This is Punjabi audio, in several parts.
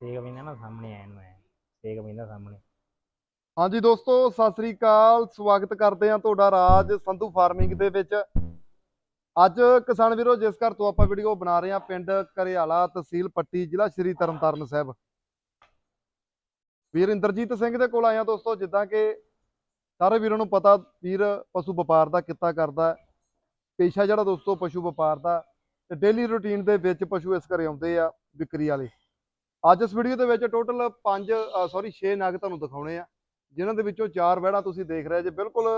ਸੇਕ ਪੈਂਦਾ ਨਾ ਸਾਹਮਣੇ ਆਇਆ ਨੂੰ ਐ। ਸੇਕ ਪੈਂਦਾ ਸਾਹਮਣੇ। ਹਾਂਜੀ ਦੋਸਤੋ, ਸਤਿ ਸ੍ਰੀ ਅਕਾਲ। ਸਵਾਗਤ ਕਰਦੇ ਹਾਂ ਤੁਹਾਡਾ ਰਾਜ ਸੰਧੂ ਫਾਰਮਿੰਗ ਦੇ ਵਿੱਚ। ਅੱਜ ਕਿਸਾਨ ਵੀਰੋ, ਜਿਸ ਘਰ ਤੋਂ ਆਪਾਂ ਵੀਡੀਓ ਬਣਾ ਰਹੇ ਹਾਂ, ਪਿੰਡ ਕਰਿਆਲਾ ਤਹਿਸੀਲ ਪੱਟੀ, ਜ਼ਿਲ੍ਹਾ ਸ਼੍ਰੀ ਤਰਨਤਾਰਨ ਸਾਹਿਬ। ਵੀਰ ਇੰਦਰਜੀਤ ਸਿੰਘ ਦੇ ਕੋਲ ਆਇਆ ਦੋਸਤੋ, ਜਿੱਦਾਂ ਕਿ ਸਾਰੇ ਵੀਰਾਂ ਨੂੰ ਪਤਾ, ਵੀਰ ਪਸ਼ੂ ਵਪਾਰ ਦਾ ਕਿੱਤਾ ਕਰਦਾ ਪੇਸ਼ਾ ਜਿਹੜਾ ਦੋਸਤੋ, ਪਸ਼ੂ ਵਪਾਰ ਦਾ, ਤੇ ਡੇਲੀ ਰੁਟੀਨ ਦੇ ਵਿੱਚ ਪਸ਼ੂ ਇਸ ਘਰੇ ਆਉਂਦੇ ਆ, ਵਿਕਰੀ ਵਾਲੇ। ਅੱਜ ਇਸ ਵੀਡੀਓ ਦੇ ਵਿੱਚ ਟੋਟਲ 5 ਸੌਰੀ 6 ਨਗ ਤੁਹਾਨੂੰ ਦਿਖਾਉਣੇ ਆ, ਜਿਨ੍ਹਾਂ ਦੇ ਵਿੱਚੋਂ ਚਾਰ ਵਹਿੜਾਂ ਤੁਸੀਂ ਦੇਖ ਰਹੇ ਜੇ, ਬਿਲਕੁਲ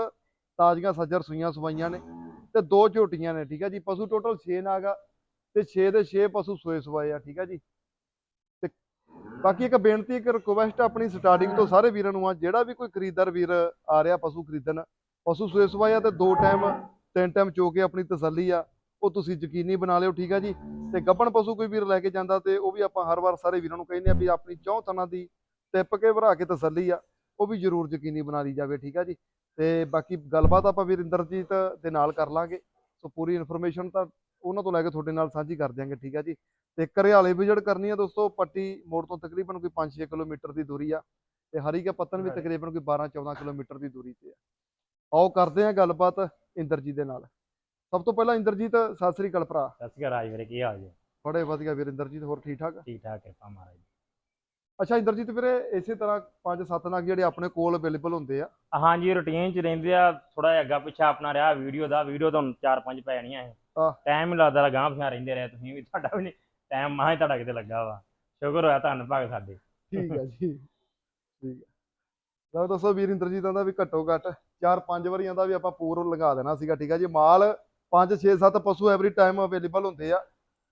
ਤਾਜ਼ੀਆਂ ਸੱਜਰ ਸੂਈਆਂ ਸਵਾਈਆਂ ਨੇ ਤੇ ਦੋ ਝੋਟੀਆਂ ਨੇ, ਠੀਕ ਹੈ ਜੀ, ਪਸ਼ੂ ਟੋਟਲ 6 ਨਾਗ ਆ ਤੇ 6 ਦੇ 6 ਪਸ਼ੂ ਸੋਏ ਸਵਾਏ ਆ, ਠੀਕ ਆ ਜੀ। ਤੇ ਬਾਕੀ ਇੱਕ ਬੇਨਤੀ, ਇੱਕ ਰਿਕੁਐਸਟ ਆਪਣੀ ਸਟਾਰਟਿੰਗ ਤੋਂ ਸਾਰੇ ਵੀਰਾਂ ਨੂੰ ਆ, ਜਿਹੜਾ ਵੀ ਕੋਈ ਖਰੀਦਦਾਰ ਵੀਰ ਆ ਰਿਹਾ, ਪਸ਼ੂ ਖਰੀਦਣ, ਪਸ਼ੂ ਸੋਏ ਸਵਾਏ ਆ ਤੇ ਦੋ ਟਾਈਮ ਤਿੰਨ ਟਾਈਮ ਚੋ ਕੇ ਆਪਣੀ ਤਸੱਲੀ ਆ ਉਹ ਤੁਸੀਂ ਯਕੀਨੀ ਬਣਾ ਲਿਓ ਠੀਕ ਹੈ ਜੀ? ਤੇ ਗੱਬਣ ਪਸ਼ੂ ਕੋਈ ਵੀਰ ਲੈ ਕੇ ਜਾਂਦਾ ਤੇ ਉਹ ਵੀ ਆਪਾਂ ਹਰ ਵਾਰ ਸਾਰੇ ਵੀਰਾਂ ਨੂੰ ਕਹਿੰਦੇ ਆ ਵੀ ਆਪਣੀ ਚੌਂ ਥਣਾ ਦੀ ਟਿੱਪ ਕੇ ਭਰਾ ਕੇ ਤਸੱਲੀ ਆ ਉਹ ਵੀ ਜ਼ਰੂਰ ਯਕੀਨੀ ਬਣਾ ਲਈ ਜਾਵੇ ਠੀਕ ਆ ਜੀ? ਤੇ ਬਾਕੀ ਗੱਲਬਾਤ ਆਪਾਂ ਵੀਰ ਇੰਦਰਜੀਤ ਦੇ ਨਾਲ ਕਰ ਲਾਂਗੇ। ਸੋ ਪੂਰੀ ਇਨਫੋਰਮੇਸ਼ਨ ਤਾਂ ਉਹਨਾਂ ਤੋਂ ਲੈ ਕੇ ਤੁਹਾਡੇ ਨਾਲ ਸਾਂਝੀ ਕਰ ਦਿਆਂਗੇ ਠੀਕ ਆ ਜੀ? ਤੇ ਕਰਿਆਲੇ ਵਿਜ਼ਿਟ ਕਰਨੀ ਆ ਦੋਸਤੋ ਪੱਟੀ ਮੋੜ ਤੋਂ ਤਕਰੀਬਨ ਕੋਈ 5-6 ਕਿਲੋਮੀਟਰ ਦੀ ਦੂਰੀ ਆ ਤੇ ਹਰੀਕੇ ਪੱਤਨ ਵੀ ਤਕਰੀਬਨ ਕੋਈ 12-14 ਕਿਲੋਮੀਟਰ ਦੀ ਦੂਰੀ ਤੇ ਆ। ਆਓ ਕਰਦੇ ਆ ਗੱਲਬਾਤ ਇੰਦਰਜੀਤ ਦੇ ਨਾਲ। ਸਭ ਤੋਂ ਪਹਿਲਾਂ ਇੰਦਰਜੀਤ ਸਤਿ ਸ੍ਰੀ ਅਕਾਲ ਭਰਾ। ਸਤਿ ਸ਼੍ਰੀ ਅਕਾਲ ਰਾਜ ਵੀਰੇ ਕੀ ਹਾਲ ਜੀ? ਬੜੇ ਵਧੀਆ ਵੀਰ ਇੰਦਰਜੀਤ ਹੋਰ ਠੀਕ ਠਾਕ? ਠੀਕ ਠਾਕ ਕਿਰਪਾ ਮਹਾਰਾਜ ਦੀ। ਅੱਛਾ ਇੰਦਰਜੀਤ ਵੀਰੇ ਇਸੇ ਤਰ੍ਹਾਂ 5-7 ਨਗ ਜਿਹੜੇ ਆਪਣੇ ਕੋਲ ਅਵੇਲੇਬਲ ਹੁੰਦੇ ਆ। ਹਾਂਜੀ ਰੁਟੀਨ ਚ ਰਹਿੰਦੇ ਆ ਥੋੜਾ ਜਿਹਾ ਅੱਗਾ ਪਿੱਛਾ ਆਪਣਾ ਰਿਹਾ ਵੀਡੀਓ ਦਾ ਵੀਡੀਓ ਤੁਹਾਨੂੰ ਚਾਰ ਪੰਜ ਪੈ ਜਾਣੀਆਂ ਇਹ ਆਹ। ਟਾਈਮ ਲੱਗਦਾ ਗਾਂ ਪਿਛਾਂ ਰਹਿੰਦੇ ਰਹੇ ਤੁਸੀਂ ਵੀ ਤੁਹਾਡਾ ਵੀ ਨਹੀਂ ਟਾਈਮ ਮਾਹ ਤੁਹਾਡਾ ਕਿਤੇ ਲੱਗਾ ਵਾ। ਸ਼ੁਕਰ ਹੋਇਆ ਧੰਨ ਭਾਗ ਸਾਡੇ। ਠੀਕ ਹੈ ਜੀ। ਠੀਕ ਹੈ। ਲਓ ਦੱਸੋ ਵੀਰ ਇੰਦਰਜੀਤ ਦਾ ਵੀ ਘੱਟੋ ਘੱਟ 4-5 ਵਾਰੀਆਂ ਦਾ ਵੀ ਆਪਾਂ ਪੂਰ ਲਗਾ ਦੇਣਾ ਸੀਗਾ ਠੀਕ ਹੈ ਜੀ। ਮਾਲ 5 6 7 ਪਸ਼ੂ ਐਵਰੀ ਟਾਈਮ ਅਵੇਲੇਬਲ ਹੁੰਦੇ ਆ।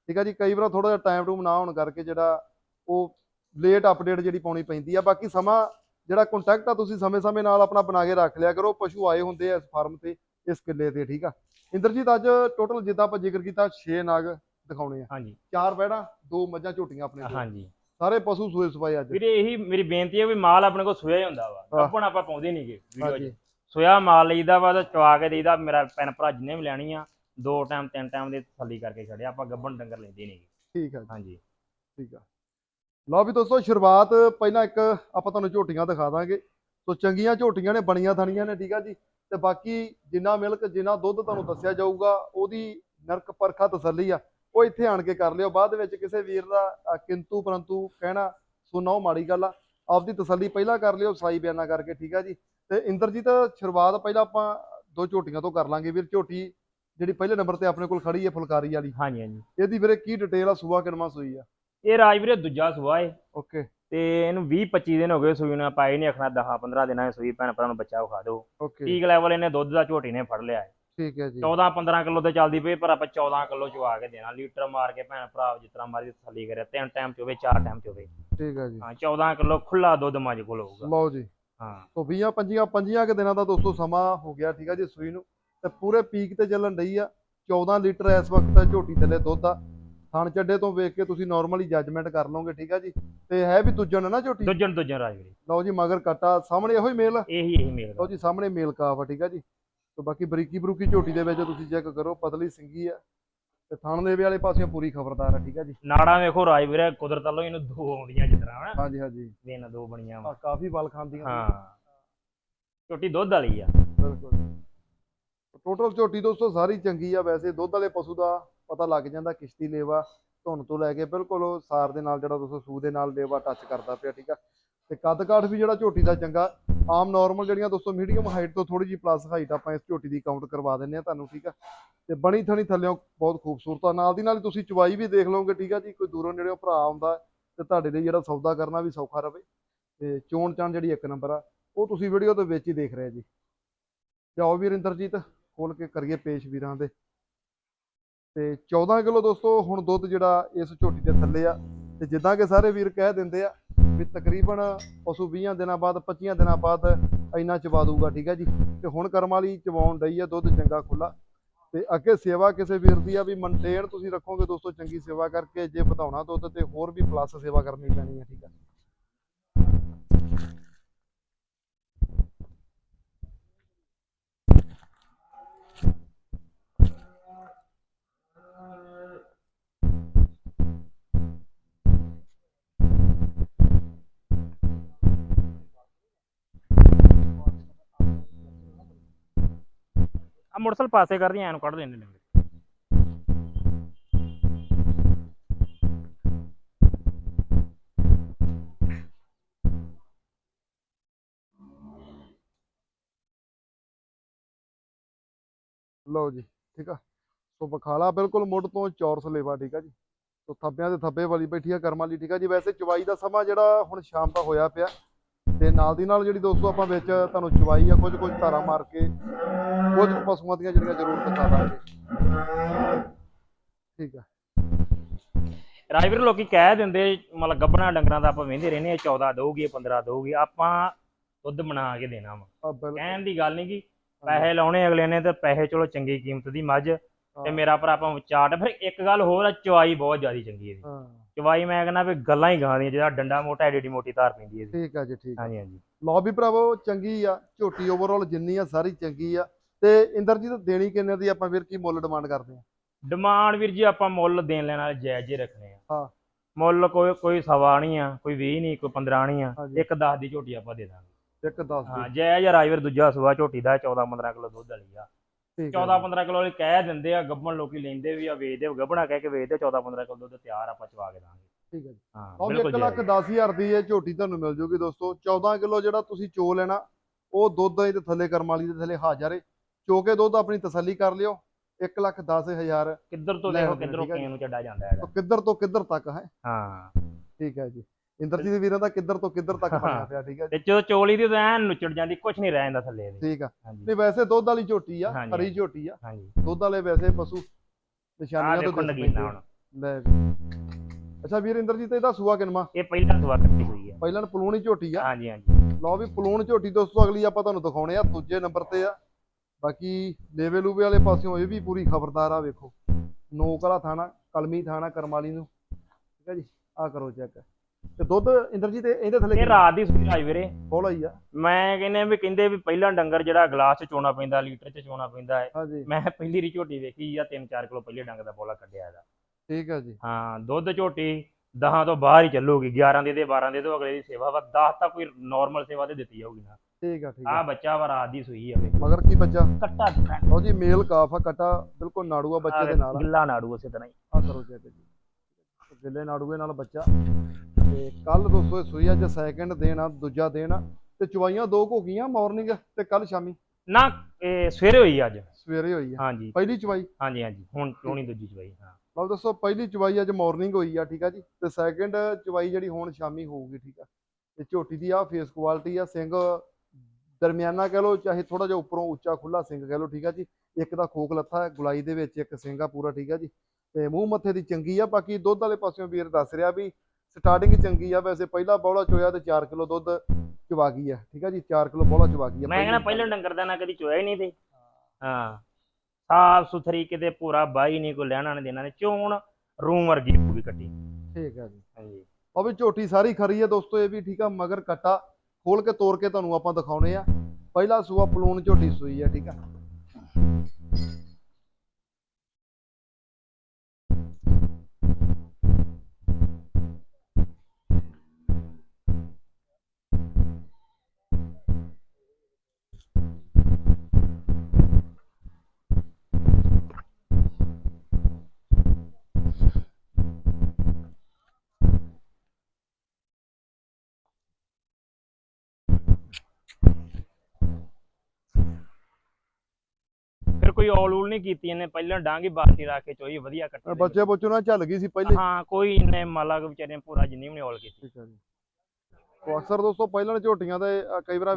ਠੀਕ ਹੈ ਜੀ ਕਈ ਵਾਰ ਥੋੜਾ ਜਿਹਾ ਟਾਈਮ ਟੂਮ ਨਾ ਹੋਣ ਕਰਕੇ ਜਿਹੜਾ ਉਹ ਲੇਟ ਅਪਡੇਟ ਜਿਹੜੀ ਪਾਉਣੀ ਪੈਂਦੀ ਆ। ਬਾਕੀ ਸਮਾਂ ਜਿਹੜਾ ਕੰਟੈਕਟ ਆ ਤੁਸੀਂ ਸਮੇਂ-ਸਮੇਂ ਨਾਲ ਆਪਣਾ ਬਣਾ ਕੇ ਰੱਖ ਲਿਆ ਕਰੋ। ਪਸ਼ੂ ਆਏ ਹੁੰਦੇ ਆ ਇਸ ਫਾਰਮ ਤੇ ਇਸ ਕਿੱਲੇ ਤੇ ਠੀਕ ਆ। ਇੰਦਰਜੀਤ ਅੱਜ ਟੋਟਲ ਜਿੱਦਾਂ ਆਪਾਂ ਜ਼ਿਕਰ ਕੀਤਾ 6 ਨਗ ਦਿਖਾਉਣੇ ਆ। ਹਾਂਜੀ। ਚਾਰ ਬੈੜਾਂ ਦੋ ਮੱਝਾਂ ਝੋਟੀਆਂ ਆਪਣੇ ਕੋਲ। ਹਾਂਜੀ। ਸਾਰੇ ਪਸ਼ੂ ਸੂਏ ਸਵਾਏ ਅੱਜ। ਵੀਰੇ ਇਹੀ ਮੇਰੀ ਬੇਨਤੀ ਹੈ ਵੀ ਮਾਲ ਆਪਣੇ ਕੋਲ ਸੋਇਆ ਹੀ ਹੁੰਦਾ ਵਾ। ਆਹ। ਗੱਪਣ ਆਪਾਂ ਪਾਉਂਦੇ ਨਹੀਂਗੇ ਵੀਡੀਓ 'ਚ। ਸੋਇਆ ਮਾਲ ਲਈਦਾ ਵਾ ਤੇ ਚਵਾ ਕੇ ਦੇਈਦਾ। ਮੇਰਾ ਪੈਨ ਭਰਾ ਜਿੰਨੇ ਵੀ ਲੈਣੀ ਆ ਦੋ ਟਾਈਮ ਤਿੰਨ ਟਾਈਮ ਦੇ ਥੱਲੀ ਕਰਕੇ ਛੱਡਿਆ। ਆਪਾਂ ਗੱਬਣ ਡੰਗਰ ਲੈਂਦੇ ਨਹੀਂਗੇ ਠੀਕ ਆ ਜੀ। ਹਾਂਜੀ। ਠੀਕ ਆ। ਲਓ ਵੀ ਦੋਸਤੋ ਸ਼ੁਰੂਆਤ ਪਹਿਲਾਂ ਇੱਕ ਆਪਾਂ ਤੁਹਾਨੂੰ ਝੋਟੀਆਂ ਦਿਖਾ ਦਾਂਗੇ। ਸੋ ਚੰਗੀਆਂ ਝੋਟੀਆਂ ਨੇ ਬਣੀਆਂ ਥਣੀਆਂ ਨੇ ਠੀਕ ਆ ਜੀ। ਤੇ ਬਾਕੀ ਜਿੰਨਾ ਮਿਲਕ ਜਿੰਨਾ ਦੁੱਧ ਤੁਹਾਨੂੰ ਦੱਸਿਆ ਜਾਊਗਾ ਉਹਦੀ ਨਰਕ ਪਰਖਾ ਤਸੱਲੀ ਆ। ਉਹ ਇੱਥੇ ਆਣ ਕੇ ਕਰ ਲਿਓ। ਬਾਅਦ ਵਿੱਚ ਕਿਸੇ ਵੀਰ ਦਾ ਅ, ਕਿੰਤੂ ਪਰੰਤੂ ਕਹਿਣਾ ਸੁਣਾ ਉਹ ਮਾੜੀ ਗੱਲ ਆ। ਆਪਦੀ ਤਸੱਲੀ ਪਹਿਲਾਂ ਕਰ ਲਿਓ ਸਾਈ ਬਿਆਨਾ ਕਰਕੇ ਠੀਕ ਆ ਜੀ। ਤੇ ਇੰਦਰਜੀਤ ਸ਼ੁਰੂਆਤ ਪਹਿਲਾਂ ਆਪਾਂ ਦੋ ਝੋਟੀਆਂ ਤੋਂ ਕਰ ਲਾਂਗੇ ਵੀਰ। ਝੋਟੀ ਜਿਹੜੀ ਪਹਿਲੇ ਨੰਬਰ ਤੇ ਆਪਣੇ ਕੋਲ ਖੜੀ ਹੈ ਫੁਲਕਾਰੀ ਵਾਲੀ। ਹਾਂਜੀ ਹਾਂਜੀ। ਇਹਦੀ ਵੀਰੇ ਕੀ ਡਿਟੇਲ ਆ? ਸੂਆ ਕਿਨਮਾ ਸੂਈ ਆ? ਇਹ ਰਾਜ ਵੀਰੇ ਦੂਜਾ ਸੁਆ ਏ। ਓਕੇ। ਤੇ ਇਹਨੂੰ 20 25 ਦਿਨ ਹੋ ਗਏ ਸੂਈ ਨੂੰ ਪਾਈ ਨਹੀਂ ਆਖਣਾ 10 15 ਦਿਨਾਂ ਸੂਈ ਭੈਣ ਭਰਾ ਨੂੰ ਬੱਚਾ ਵਿਖਾ ਦਿਓ। ਓਕੇ। ਪੀਕ ਲੈਵਲ ਇਹਨੇ ਦੁੱਧ ਦਾ ਝੋਟੀ ਨੇ ਫੜ ਲਿਆ ਠੀਕ ਹੈ ਜੀ। 14 15 ਕਿਲੋ ਤੇ ਚੱਲਦੀ ਪਈ ਪਰ ਆਪਾਂ 14 ਕਿਲੋ ਚਵਾ ਕੇ ਦੇਣਾ। ਲੀਟਰ ਮਾਰ ਕੇ ਭੈਣ ਭਰਾ ਜਿਸ ਤਰ੍ਹਾਂ ਮਰਜ਼ੀ ਤਸੱਲੀ ਕਰੇ ਤਿੰਨ ਟਾਈਮ ਚ ਹੋਵੇ ਚਾਰ ਟਾਈਮ ਚ ਹੋਵੇ ਠੀਕ ਹੈ ਜੀ। ਹਾਂ 14 ਕਿਲੋ ਖੁੱਲਾ ਦੁੱਧ ਮੱਝ ਕੋਲ ਹੋਊਗਾ। ਲਓ ਜੀ। ਹਾਂ। ਤੋਂ 20 25 25 ਕੇ ਦਿਨਾਂ ਦਾ ਦੋਸਤੋ ਸਮਾਂ ਹੋ ਗਿਆ ਠੀਕ ਜੀ ਸੂਈ ਨੂੰ। ਤੇ ਪੂਰੇ ਪੀਕ ਤੇ ਚੱਲਣ ਡਈ ਆ। 14 ਲੀਟਰ ਇਸ ਵਕਤ ਝੋਟੀ ਥੱਲੇ ਦੁੱਧ ਆ ਥਣ ਚੱਡੇ ਤੋਂ ਵੇਖ ਕੇ ਤੁਸੀਂ ਨਾਰਮਲੀ ਜੱਜਮੈਂਟ ਕਰ ਲਓਗੇ ਠੀਕ ਹੈ ਜੀ। ਤੇ ਹੈ ਵੀ ਦੂਜਣ ਨਾ ਝੋਟੀ? ਦੁੱਜਣ ਦੁੱਜਣ ਰਾਜ ਵੀਰੇ ਲਓ ਜੀ ਮਗਰ ਕਟਾ। ਸਾਹਮਣੇ ਇਹੋ ਹੀ ਮੇਲ ਇਹੀ ਇਹੀ ਮੇਲ ਲਓ ਜੀ ਸਾਹਮਣੇ ਮੇਲ ਕਾਫ ਆ ਠੀਕ ਹੈ ਜੀ। ਤੇ ਬਾਕੀ ਬਰੀਕੀ ਬਰੂਕੀ ਝੋਟੀ ਦੇ ਵਿੱਚ ਤੁਸੀਂ ਚੈੱਕ ਕਰੋ। ਪਤਲੀ ਸਿੰਗੀ ਆ। ਤੇ ਥਣ ਦੇ ਵਾਲੇ ਪਾਸਿਓਂ ਪੂਰੀ ਖਬਰਦਾਰ ਆ ਠੀਕ ਹੈ ਜੀ? ਨਾੜਾਂ ਵੇਖੋ ਰਾਜ ਵੀਰੇ ਕੁਦਰਤ ਵੱਲੋਂ ਇਹਨੂੰ ਦੋ ਆਉਂਦੀਆਂ ਤਰ੍ਹਾਂ ਹਨਾ? ਹਾਂਜੀ ਹਾਂਜੀ। ਦਿਨ ਦੋ ਬਣੀਆਂ ਵਾ। ਆ ਕਾਫੀ ਬਲ ਖਾਂਦੀਆਂ। ਹਾਂ। ਝੋਟੀ ਦੁੱਧ ਵਾਲੀ ਆ। ਬਿਲਕੁਲ। ਟੋਟਲ ਝੋਟੀ ਦੋਸਤੋ ਸਾਰੀ ਚੰਗੀ ਆ ਵੈਸੇ। ਦੁੱਧ ਵਾਲੇ ਪਸ਼ੂ ਦਾ ਪਤਾ ਲੱਗ ਜਾਂਦਾ ਕਿਸ਼ਤੀ ਲੇਵਾ ਧੁੰਨ ਤੋਂ ਲੈ ਕੇ ਬਿਲਕੁਲ ਉਹ ਸਾਰ ਦੇ ਨਾਲ ਜਿਹੜਾ ਦੋਸਤੋ ਸੂ ਦੇ ਨਾਲ ਲੇਵਾ ਟੱਚ ਕਰਦਾ ਪਿਆ ਠੀਕ ਆ। ਤੇ ਕੱਦ ਕਾਠ ਵੀ ਜਿਹੜਾ ਝੋਟੀ ਦਾ ਚੰਗਾ, ਆਮ ਨਾਰਮਲ ਜਿਹੜੀਆਂ ਦੋਸਤੋ ਮੀਡੀਅਮ ਹਾਈਟ ਤੋਂ ਥੋੜੀ ਜਿਹੀ ਪਲੱਸ ਹਾਈਟ ਆਪਾਂ ਇਸ ਝੋਟੀ ਦੀ ਕਾਊਂਟ ਕਰਵਾ ਦਿੰਨੇ ਆ ਤੁਹਾਨੂੰ, ਠੀਕ ਆ? ਤੇ ਬਣੀ ਥਣੀ ਥੱਲਿਓਂ ਬਹੁਤ ਖੂਬਸੂਰਤ ਆ। ਨਾਲ ਦੀ ਨਾਲ ਤੁਸੀਂ ਚਵਾਈ ਵੀ ਦੇਖ ਲਓਗੇ, ਠੀਕ ਆ ਜੀ? ਕੋਈ ਦੂਰੋਂ ਨੇੜਿਓਂ ਭਰਾ ਆਉਂਦਾ ਤੇ ਤੁਹਾਡੇ ਲਈ ਜਿਹੜਾ ਸੌਦਾ ਕਰਨਾ ਵੀ ਸੌਖਾ ਰਵੇ। ਤੇ ਚੋਣ ਚਾਣ ਜਿਹੜੀ ਇੱਕ ਨੰਬਰ ਆ, ਉਹ ਤੁਸੀਂ ਵੀਡੀਓ ਦੇ ਵਿੱਚ ਹੀ ਦੇਖ ਰਹੇ ਜੀ। ਜਾਓ ਆਓ ਵੀਰ ਇੰਦਰਜੀਤ ਖੋਲ ਕੇ ਕਰੀਏ ਪੇਸ਼ ਵੀਰਾਂ ਦੇ। ਤੇ 14 ਕਿਲੋ ਦੋਸਤੋ ਹੁਣ ਦੁੱਧ ਜਿਹੜਾ ਇਸ ਝੋਟੀ ਦੇ ਥੱਲੇ ਆ। ਤੇ ਜਿੱਦਾਂ ਕਿ ਸਾਰੇ ਵੀਰ ਕਹਿ ਦਿੰਦੇ ਆ ਵੀ ਤਕਰੀਬਨ ਪਸ਼ੂ 20 ਦਿਨਾਂ ਬਾਅਦ 25 ਦਿਨਾਂ ਬਾਅਦ ਇੰਨਾ ਚਵਾ ਦੂਗਾ ਠੀਕ ਹੈ ਜੀ? ਤੇ ਹੁਣ ਕਰਮ ਵਾਲੀ ਚਵਾਉਣ ਡਈ ਆ ਦੁੱਧ ਚੰਗਾ ਖੁੱਲਾ ਤੇ ਅੱਗੇ ਸੇਵਾ ਕਿਸੇ ਵੀਰ ਦੀ ਆ ਵੀ ਮੇਨਟੇਨ ਤੁਸੀਂ ਰੱਖੋਗੇ ਦੋਸਤੋ ਚੰਗੀ ਸੇਵਾ ਕਰਕੇ ਜੇ ਵਧਾਉਣਾ ਦੁੱਧ ਤੇ ਹੋਰ ਵੀ ਪਲੱਸ ਸੇਵਾ ਕਰਨੀ ਪੈਣੀ ਹੈ ਠੀਕ ਹੈ। ਮੋਟਰਸਾਈਕਲ ਪਾਸੇ ਕਰਦੀ ਐਨ ਕੱਢ ਦੇਣੇ ਡੰਗਰ ਲਓ ਜੀ, ਠੀਕ ਆ। ਸੋ ਬਖਾਲਾ ਬਿਲਕੁਲ ਮੁੱਢ ਤੋਂ ਚੌਰਸ ਲੇਵਾ ਠੀਕ ਆ ਜੀ। ਸੋ ਥੱਬਿਆਂ ਤੇ ਥੱਬੇ ਵਾਲੀ ਬੈਠੀ ਆ ਕਰਮ ਵਾਲੀ, ਠੀਕ ਆ ਜੀ। ਵੈਸੇ ਚਵਾਈ ਦਾ ਸਮਾਂ ਜਿਹੜਾ ਹੁਣ ਸ਼ਾਮ ਦਾ ਹੋਇਆ ਪਿਆ। ਤੇ ਨਾਲ ਦੀ ਨਾਲ ਜਿਹੜੀ ਦੋਸਤੋ ਆਪਾਂ ਵਿੱਚ ਤੁਹਾਨੂੰ ਚਵਾਈ ਆ ਕੁਝ ਕੁਝ ਧਾਰਾ ਮਾਰ ਕੇ ਕੁਝ ਪਸ਼ੂਆਂ ਦੀਆਂ ਜਿਹੜੀਆਂ ਜ਼ਰੂਰ ਦਿਖਾ ਦਾਂਗੇ। ਠੀਕ ਆ। ਰਾਜਵੀਰ ਲੋਕੀ ਕਹਿ ਦਿੰਦੇ ਮਤਲਬ ਗੱਬਣਾ ਡੰਗਰਾਂ ਦਾ ਆਪਾਂ ਵੇਂਦੇ ਰਹਿੰਦੇ ਆ 14 ਦਊਗੀ 15 ਦਊਗੀ ਆਪਾਂ ਦੁੱਧ ਬਣਾ ਕੇ ਦੇਣਾ ਵਾ। ਕਹਿਣ ਦੀ ਗੱਲ ਨਹੀਂ ਕਿ ਪੈਸੇ ਲਾਉਣੇ ਅਗਲੇ ਨੇ ਤੇ ਪੈਸੇ ਚਲੋ ਚੰਗੀ ਕੀਮਤ ਦੀ ਮੱਝ ਤੇ ਮੇਰਾ ਭਰਾ ਆਪਾਂ ਚਾਟ ਫਿਰ ਇੱਕ ਗੱਲ ਹੋਰ ਆ ਚਵਾਈ ਬਹੁਤ ਜ਼ਿਆਦੀ ਚੰਗੀ ਹੈ। ਇਹਦੀ ਚਵਾਈ ਮੈਂ ਕਹਿੰਦਾ ਵੀ ਗੱਲਾਂ ਹੀ ਗਾਂ ਦੀਆਂ ਜਿਹੜਾ ਡੰਡਾ ਮੋਟਾ ਐਡੀ ਮੋਟੀ ਧਾਰ ਪੈਂਦੀ ਹੈ ਠੀਕ ਆ ਜੀ ਠੀਕ ਹਾਂਜੀ ਹਾਂਜੀ। ਲਓ ਵੀ ਭਰਾਵੋ ਚੰਗੀ ਆ ਝੋਟੀ ਓਵਰਆਲ ਜਿੰਨੀ ਆ ਸਾਰੀ ਚੰਗੀ ਆ। ਤੇ ਇੰਦਰਜੀਤ ਦੇਣੀ ਕਿੰਨੇ ਦੀ? ਆਪਾਂ ਵੀਰ ਕੀ ਮੁੱਲ ਡਿਮਾਂਡ ਕਰਦੇ ਆ? ਡਿਮਾਂਡ ਵੀਰ ਜੀ ਆਪਾਂ ਮੁੱਲ ਦੇਣ ਲੈਣ ਵਾਲੇ ਜਾਇਜ਼ ਹੀ ਰੱਖਣੇ ਆ। ਹਾਂ। ਮੁੱਲ ਕੋਈ ਕੋਈ ਸਵਾ ਨਹੀਂ ਆ ਕੋਈ 20 ਨਹੀਂ ਕੋਈ 15 ਨਹੀਂ ਆ। ਇੱਕ 10 ਦੀ ਝੋਟੀ ਆਪਾਂ ਦੇ ਦਾਂਗੇ। ਇੱਕ 10 ਹਾਂ ਜਾਇਜ਼ ਰਾਜਵੀਰ ਦੂਜਾ ਸਵਾ ਝੋਟੀ ਦਾ 14 15 ਕਿਲੋ ਦੁੱਧ ਵਾਲੀ ਆ। 14 15 ਕਿਲੋ ਵਾਲੀ ਕਹਿ ਦਿੰਦੇ ਆ ਗੱਬਣ ਲੋਕੀ ਲੈਂਦੇ ਵੀ ਆ ਵੇਚਦੇ ਗੱਬਣਾ ਕਹਿ ਕੇ ਵੇਚਦੇ 14 15 ਕਿਲੋ ਦੁੱਧ ਤਿਆਰ ਆਪਾਂ ਚਵਾ ਕੇ ਦਾਂਗੇ। ਠੀਕ ਹੈ ਜੀ। ਹਾਂ ਬਿਲਕੁਲ 1 ਲੱਖ ਜਾਇਜ਼। 10000 ਦੀ ਇਹ ਝੋਟੀ ਤੁਹਾਨੂੰ ਮਿਲ ਜੂਗੀ ਦੋਸਤੋ। 14 ਕਿਲੋ ਜਿਹੜਾ ਤੁਸੀਂ ਚੋ ਲੈਣਾ ਉਹ ਦੁੱਧ ਇਹਦੇ ਥੱਲੇ ਕਰਮ ਵਾਲੀ ਦੇ ਥੱਲੇ ਹਾਜ਼ਰ ਏ। ਚੋ ਕੇ ਦੁੱਧ ਆਪਣੀ ਤਸੱਲੀ ਕਰ ਲਿਓ। 1 ਲੱਖ 10000 ਕਿੱਧਰ ਤੋਂ ਦੇਖੋ ਕਿੱਧਰੋਂ ਨੂੰ ਚੱਡਾ ਜਾਂਦਾ ਹੈਗਾ ਕਿੱਧਰ ਤੋਂ ਕਿੱਧਰ ਤੱਕ ਹੈ। ਹਾਂ। ਠੀਕ ਹੈ ਜੀ। ਇੰਦਰਜੀਤ ਦੇ ਵੀਰਾਂ ਦਾ ਕਿੱਧਰ ਤੋਂ ਕਿੱਧਰ ਤੱਕ ਬਣਿਆ ਪਿਆ ਠੀਕ ਹੈ ਤੇ ਜਦੋਂ ਚੋਲੀ ਦੀ ਤਾਂ ਐਨ ਨੁੱਚੜ ਜਾਂਦੀ ਕੁਝ ਨਹੀਂ ਰਹਿ ਜਾਂਦਾ ਥੱਲੇ ਇਹਦੇ ਠੀਕ ਆ। ਨਹੀਂ ਵੈਸੇ ਦੁੱਧ ਵਾਲੀ ਝੋਟੀ ਆ ਹਾਂਜੀ, ਹਰੀ। ਝੋਟੀ ਆ। ਹਾਂਜੀ। ਦੁੱਧ ਵਾਲੇ ਵੈਸੇ ਪਸ਼ੂ ਆ ਨਿਸ਼ਾਨੀਆਂ ਤੋਂ ਦਿਸ ਨਗੀਨਾ ਹੁਣ। ਲੈ ਵੀ। ਅੱਛਾ ਵੀਰ ਇੰਦਰਜੀਤ ਇਹਦਾ ਸੂਆ ਕਿਨਮਾ ਇਹ ਪਹਿਲਾਂ ਸਵਾ ਕੱਟੀ ਹੋਈ ਆ। ਪਹਿਲਾਂ ਪਲੂਣੀ ਝੋਟੀ ਆ। ਹਾਂਜੀ ਹਾਂਜੀ। ਲਓ ਵੀ ਪਲੂਣ ਝੋਟੀ ਦੋਸਤੋ ਅਗਲੀ ਆਪਾਂ ਤੁਹਾਨੂੰ ਦਿਖਾਉਣੇ ਆ ਦੂਜੇ ਨੰਬਰ ਤੇ ਆ। ਬਾਕੀ ਲੇਵੇ ਲੂਵੇ ਵਾਲੇ ਪਾਸਿਓਂ ਇਹ ਵੀ ਪੂਰੀ ਖਬਰਦਾਰ ਆ ਵੇਖੋ। ਨੋਕ ਵਾਲਾ ਥਾਣਾ ਕਲਮੀ ਥਾਣਾ ਕਰਮਾਲੀ ਨੂੰ। ਠੀਕ ਹੈ ਜੀ? ਆ ਕਰੋ ਚੈੱਕ। ਤੇ ਦੁੱਧ ਇੰਦਰਜੀਤ ਇਹ- ਇਹਦੇ ਥੱਲੇ ਇਹ ਰਾਤ ਦੀ ਸੂਈ ਰਾਜ ਵੀਰੇ। ਬੋਲਾ ਹੀ ਆ। ਮੈਂ ਕਹਿੰਦੇ ਵੀ ਕਹਿੰਦੇ ਵੀ ਪਹਿਲਾਂ ਡੰਗਰ ਜਿਹੜਾ ਗਲਾਸ ਚ ਚੋਣਾ ਪੈਂਦਾ ਲੀਟਰ ਚ ਚੋਣਾ ਪੈਂਦਾ ਹੈ। ਹਾਂਜੀ। ਮੈਂ ਪਹਿਲੀ ਰੀ ਝੋਟੀ ਵੇਖੀ ਆ 3-4 ਕਿਲੋ ਪਹਿਲੇ ਡੰਗ ਦਾ ਪੋਲਾ ਕੱਢਿਆ ਇਹਦਾ। ਠੀਕ ਹੈ ਜੀ। ਹਾਂ ਦੁੱਧ ਝੋਟੀ 10 ਤੋਂ ਬਾਹਰ ਹੀ ਚੱਲੂਗੀ 11 ਦੇ ਦੇ 12 ਦੇ ਤੋਂ ਅਗਲੇ ਦੀ ਸੇਵਾ ਵਾ। 10 ਤਾਂ ਕੋਈ ਨਾਰਮਲ ਸੇਵਾ ਤੇ ਦਿੱਤੀ ਜਾਊਗੀ ਨਾ। ਠੀਕ ਆ ਠੀਕ ਆ। ਆ ਬੱਚਾ ਵਾ ਰਾਤ ਦੀ ਸੂਈ ਆ ਵੇ ਮਗਰ ਕੀ ਬੱਚਾ? ਕੱਟਾ ਦਿੱਤਾ ਲਓ ਜੀ ਮੇਲ ਕਾਫ ਆ ਕਟਾ ਬਿਲਕੁਲ ਨਾੜੂਆ ਬੱਚੇ ਦੇ ਨਾਲ। ਆ ਗਿੱਲਾ ਨਾੜੂ ਉਸੇ ਤਰ੍ਹਾਂ ਹੀ। ਆਹ ਕਰੋ ਚੈੱਕ ਜੀ। ਗਿੱਲੇ ਨਾੜੂਏ ਨਾਲ ਬੱਚਾ। ਤੇ ਕੱਲ ਦੋਸਤੋ ਇਹ ਸੂਈ ਅੱਜ ਸੈਕਿੰਡ ਦਿਨ ਆ ਦੂਜਾ ਦਿਨ ਆ ਤੇ ਚਵਾਈਆਂ ਦੋ ਹੋ ਗਈਆਂ ਮਾਰਨਿੰਗ ਤੇ ਕੱਲ ਸ਼ਾਮੀ। ਨਾ ਇਹ ਸਵੇਰੇ ਹੋਈ ਅੱਜ। ਸਵੇਰੇ ਹੋਈ ਆ। ਹਾਂਜੀ। ਪਹਿਲੀ ਚਵਾਈ ਹਾਂਜੀ ਹਾਂਜੀ। ਹੁਣ ਚੋਣੀ ਦੂਜੀ ਚਵਾਈ ਹਾਂ। ਲਓ ਦੱਸੋ ਪਹਿਲੀ ਚਵਾਈ ਅੱਜ ਮਾਰਨਿੰਗ ਹੋਈ ਆ ਠੀਕ ਆ ਜੀ। ਤੇ ਸੈਕਿੰਡ ਚਵਾਈ ਜਿਹੜੀ ਹੁਣ ਸ਼ਾਮੀ ਹੋਊਗੀ ਠੀਕ ਆ। ਤੇ ਝੋਟੀ ਦੀ ਆ ਫੇਸ ਕੁਆਲਿਟੀ ਆ ਸਿੰਘ ਦਰਮਿਆਨਾ ਕਹਿ ਲਓ ਚਾਹੇ ਥੋੜਾ ਜਿਹਾ ਉੱਪਰੋਂ ਉੱਚਾ ਖੁੱਲਾ ਸਿੰਘ ਕਹਿ ਲਓ ਠੀਕ ਆ ਜੀ। ਇੱਕ ਦਾ ਖੋਖ ਲੱਥਾ ਗੁਲਾਈ ਦੇ ਵਿੱਚ ਇੱਕ ਸਿੰਘ ਆ ਪੂਰਾ ਠੀਕ ਆ ਜੀ। ਤੇ ਮੂੰਹ ਮੱਥੇ ਦੀ ਚੰਗੀ ਆ ਬਾਕੀ ਦੁੱਧ ਵਾਲੇ ਪਾਸਿਓਂ ਵੀਰ ਦੱਸ ਰਿਹਾ ਵੀ ਸਟਾਰਟਿੰਗ ਚੰਗੀ ਆ ਵੈਸੇ ਪਹਿਲਾ ਬੌਲਾ ਚੋਇਆ ਤੇ 4 ਕਿਲੋ ਦੁੱਧ ਚਵਾ ਗਈ ਆ ਠੀਕ ਆ ਜੀ? 4 ਕਿਲੋ ਬੌਲਾ ਚਵਾ ਗਈ ਆ ਮੈਂ ਕਹਿੰਦਾ ਪਹਿਲਾਂ। ਡੰਗਰ ਦਾ ਨਾ ਕਦੀ ਚੋਇਆ ਹੀ ਨਹੀਂ ਤੇ ਹਾਂ। ਸਾਫ਼ ਸੁਥਰੀ ਕਿਤੇ ਪੂਰਾ ਬਾਈ ਨਹੀਂ ਕੋਈ ਲੈਣਾ ਨਹੀਂ ਦੇਣਾ ਨਹੀਂ ਚੋਣ ਰੂਮ ਵਰਗੀ ਪੂਰੀ ਕੱਟੀ। ਠੀਕ ਆ ਜੀ। ਹਾਂਜੀ। ਉਹ ਵੀ ਝੋਟੀ ਸਾਰੀ ਖਰੀ ਹੈ ਦੋਸਤੋ ਇਹ ਵੀ ਠੀਕ ਆ ਮਗਰ ਕੱਟਾ। ਖੋਲ ਕੇ ਤੋੜ ਕੇ ਤੁਹਾਨੂੰ ਆਪਾਂ ਦਿਖਾਉਣੇ ਆ। ਪਹਿਲਾ ਸੂਆ ਪਲੂਣ ਝੋਟੀ ਸੂਈ ਆ ਠੀਕ ਆ। ਕੋਈ ਔਲ ਊਲ ਨਹੀਂ ਕੀਤੀ ਇਹਨੇ ਪਹਿਲਾਂ ਡਾਂਗੀ ਬਾਲਟੀ ਰੱਖ ਕੇ ਚੋਈ ਵਧੀਆ ਕੱਟੀ ਬੱਚੇ ਬੱਚੂ ਨਾਲ ਝੱਲ ਗਈ ਸੀ ਪਹਿਲੇ? ਹਾਂ ਕੋਈ ਇਹਨੇ ਮਾਲਾ ਵਿਚਾਰੇ ਨੇ ਪੂਰਾ ਜਿੰਨੀ ਵੀ ਨੀ ਔਲ ਕੀਤੀ। ਠੀਕ ਜੀ। ਉਹ ਅਕਸਰ ਦੋਸਤੋ ਪਹਿਲਾਂ ਝੋਟੀਆਂ ਦੇ ਕਈ ਵਾਰ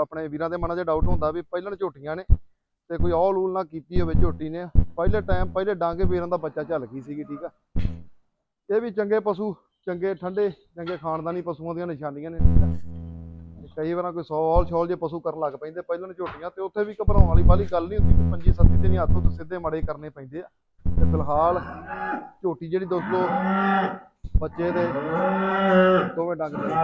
ਆਪਣੇ ਵੀਰਾਂ ਦੇ ਮਨਾਂ 'ਚ ਡਾਊਟ ਹੁੰਦਾ ਵੀ ਪਹਿਲਾਂ ਝੋਟੀਆਂ ਨੇ ਤੇ ਕੋਈ ਔਲ ਊਲ ਨਾ ਕੀਤੀ ਹੋਵੇ ਝੋਟੀ ਨੇ। ਪਹਿਲੇ ਟਾਈਮ ਪਹਿਲੇ ਡਾਂਗੇ ਵੀਰਾਂ ਦਾ ਬੱਚਾ ਝੱਲ ਗਈ ਸੀਗੀ ਠੀਕ ਆ। ਇਹ ਵੀ ਚੰਗੇ ਪਸ਼ੂ ਚੰਗੇ ਠੰਡੇ ਚੰਗੇ ਖਾਨਦਾਨੀ ਪਸ਼ੂਆਂ ਦੀਆਂ ਨਿਸ਼ਾਨੀਆਂ ਨੇ। ਕਈ ਵਾਰਾਂ ਕੋਈ 100 ਔਲ ਛੋਲ ਜੇ ਪਸ਼ੂ ਕਰਨ ਲੱਗ ਪੈਂਦੇ ਪਹਿਲਾਂ ਝੋਟੀਆਂ ਤੇ ਉੱਥੇ ਵੀ ਘਬਰਾਉਣ ਵਾਲੀ ਬਾਲੀ ਗੱਲ ਨਹੀਂ ਹੁੰਦੀ ਕਿ ਪੰਜੀ ਸੱਤੀ ਦਿਨ ਹੱਥੋਂ ਤੋਂ ਸਿੱਧੇ ਮੜੇ ਕਰਨੇ ਪੈਂਦੇ ਆ। ਤੇ ਫਿਲਹਾਲ ਝੋਟੀ ਜਿਹੜੀ ਦੋਸਤੋ ਬੱਚੇ ਦੇ ਦੋਵੇਂ ਡੰਗ ਦੇ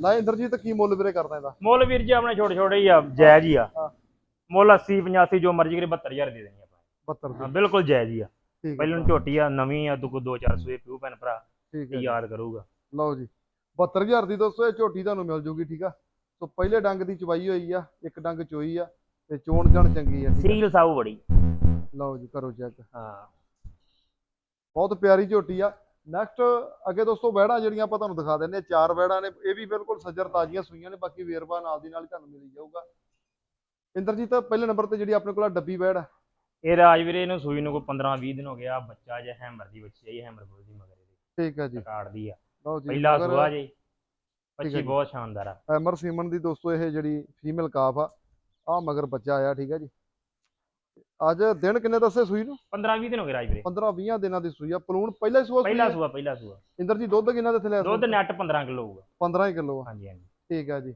ਲੈ ਇੰਦਰਜੀਤ ਕੀ ਮੁੱਲ ਵੀਰੇ ਕਰਦਾ ਇਹਦਾ? ਮੁੱਲ ਵੀਰ ਜੀ ਆਪਣੇ ਛੋਟੇ ਛੋਟੇ ਹੀ ਆ ਜਾਇਜ਼ ਹੀ ਆ। ਮੁੱਲ 80 85 ਜੋ ਮਰਜ਼ੀ ਕਰੇ 72000 ਦੇ ਦੇਣੀ ਆਪਾਂ। 72 ਹਾਂ ਦੀ। ਬਿਲਕੁਲ ਜਾਇਜ਼ ਹੀ ਆ। ਪਹਿਲਾਂ ਝੋਟੀ ਆ ਨਵੀਂ ਆ ਦੁੱਗੋ ਦੋ ਚਾਰ ਸੂਏ ਪਿਓ ਭੈਣ ਭਰਾ ਠੀਕ ਹੈ। ਯਾਦ ਕਰੂਗਾ। ਲਓ ਜੀ 72000 ਦੀ ਦੋਸਤੋ ਇਹ ਝੋਟੀ ਤੁਹਾਨੂੰ ਮਿਲ ਜੂਗੀ ਠੀਕ ਆ? ਸੋ ਪਹਿਲੇ ਡੰਗ ਦੀ ਚਵਾਈ ਹੋਈ ਆ ਇੱਕ ਡੰਗ ਚੋਈ ਆ ਤੇ ਚੋਣ ਜਣ ਚੰਗੀ ਆ ਸੀਲ ਸਾਊ ਬੜੀ। ਲਓ ਜੀ ਕਰੋ ਚੈੱਕ। ਹਾਂ। ਬਹੁਤ ਪਿਆਰੀ ਝੋਟੀ ਆ। ਨੈਕਸਟ ਅੱਗੇ ਦੋਸਤੋ ਵੈੜਾਂ ਜਿਹੜੀਆਂ ਆਪਾਂ ਤੁਹਾਨੂੰ ਦਿਖਾ ਆ ਚਾਰ ਵੈੜਾਂ ਨੇ ਇਹ ਵੀ ਬਿਲਕੁਲ ਸੱਜਰ ਤਾਜ਼ੀਆਂ ਸੂਈਆਂ ਨੇ ਬਾਕੀ ਵੇਰਵਾ ਨਾਲ ਦੀ ਨਾਲ ਤੁਹਾਨੂੰ ਮਿਲ ਜਾਊਗਾ। ਇੰਦਰਜੀਤ ਪਹਿਲੇ ਨੰਬਰ ਤੇ ਜਿਹੜੀ ਆਪਣੇ ਕੋਲ ਡੱਬੀ ਵੈੜ ਆ ਇਹ ਰਾਜਵੀਰੇ ਨੂੰ ਸੂਈ ਨੂੰ ਕੋਈ 15 20 ਦਿਨ ਹੋ ਗਿਆ ਬੱਚਾ ਜੇ ਹੈਮਰ ਦੀ ਬੱਚੀ ਹੈ ਹੈਮਰ ਬੋਲ ਦੀ ਮਗਰ ਇਹਦੇ। ਠੀਕ ਆ ਜੀ। ਕਾੜਦੀ ਆ। ਲਓ ਜੀ ਪਹਿਲਾ ਮਗਰ ਸੁਆ ਜੇ ਬੱਚੀ। ਬਹੁਤ ਸ਼ਾਨਦਾਰ ਆ। ਐਮਰ ਸੀਮਨ ਦੀ ਦੋਸਤੋ ਇਹ ਜਿਹੜੀ ਫੀਮੇਲ ਕਾਫ ਆ ਆ ਮਗਰ ਬੱਚਾ ਆਇਆ ਠੀਕ ਆ ਜੀ। ਅੱਜ ਦਿਨ ਕਿੰਨੇ ਦੱਸੇ ਸੂਈ ਨੂੰ? 15 20 ਦਿਨ ਹੋ ਗਏ ਰਾਜਵੀਰੇ 15 20 ਦਿਨਾਂ ਦੀ ਸੂਈ ਆ। ਪਲੂਣ ਪਹਿਲਾ ਸੂਆ ਪਹਿਲਾ? ਸੂਆ ਪਹਿਲਾ ਸੂਆ। ਇੰਦਰ ਜੀ ਦੁੱਧ ਕਿੰਨਾ ਦੇ ਥੱਲੇ ਦੁੱਧ ਨੈਟ 15 ਕਿਲੋ ਹੋਊਗਾ। 15 ਕਿਲੋ ਹਾਂਜੀ ਹਾਂਜੀ। ਠੀਕ ਆ ਜੀ।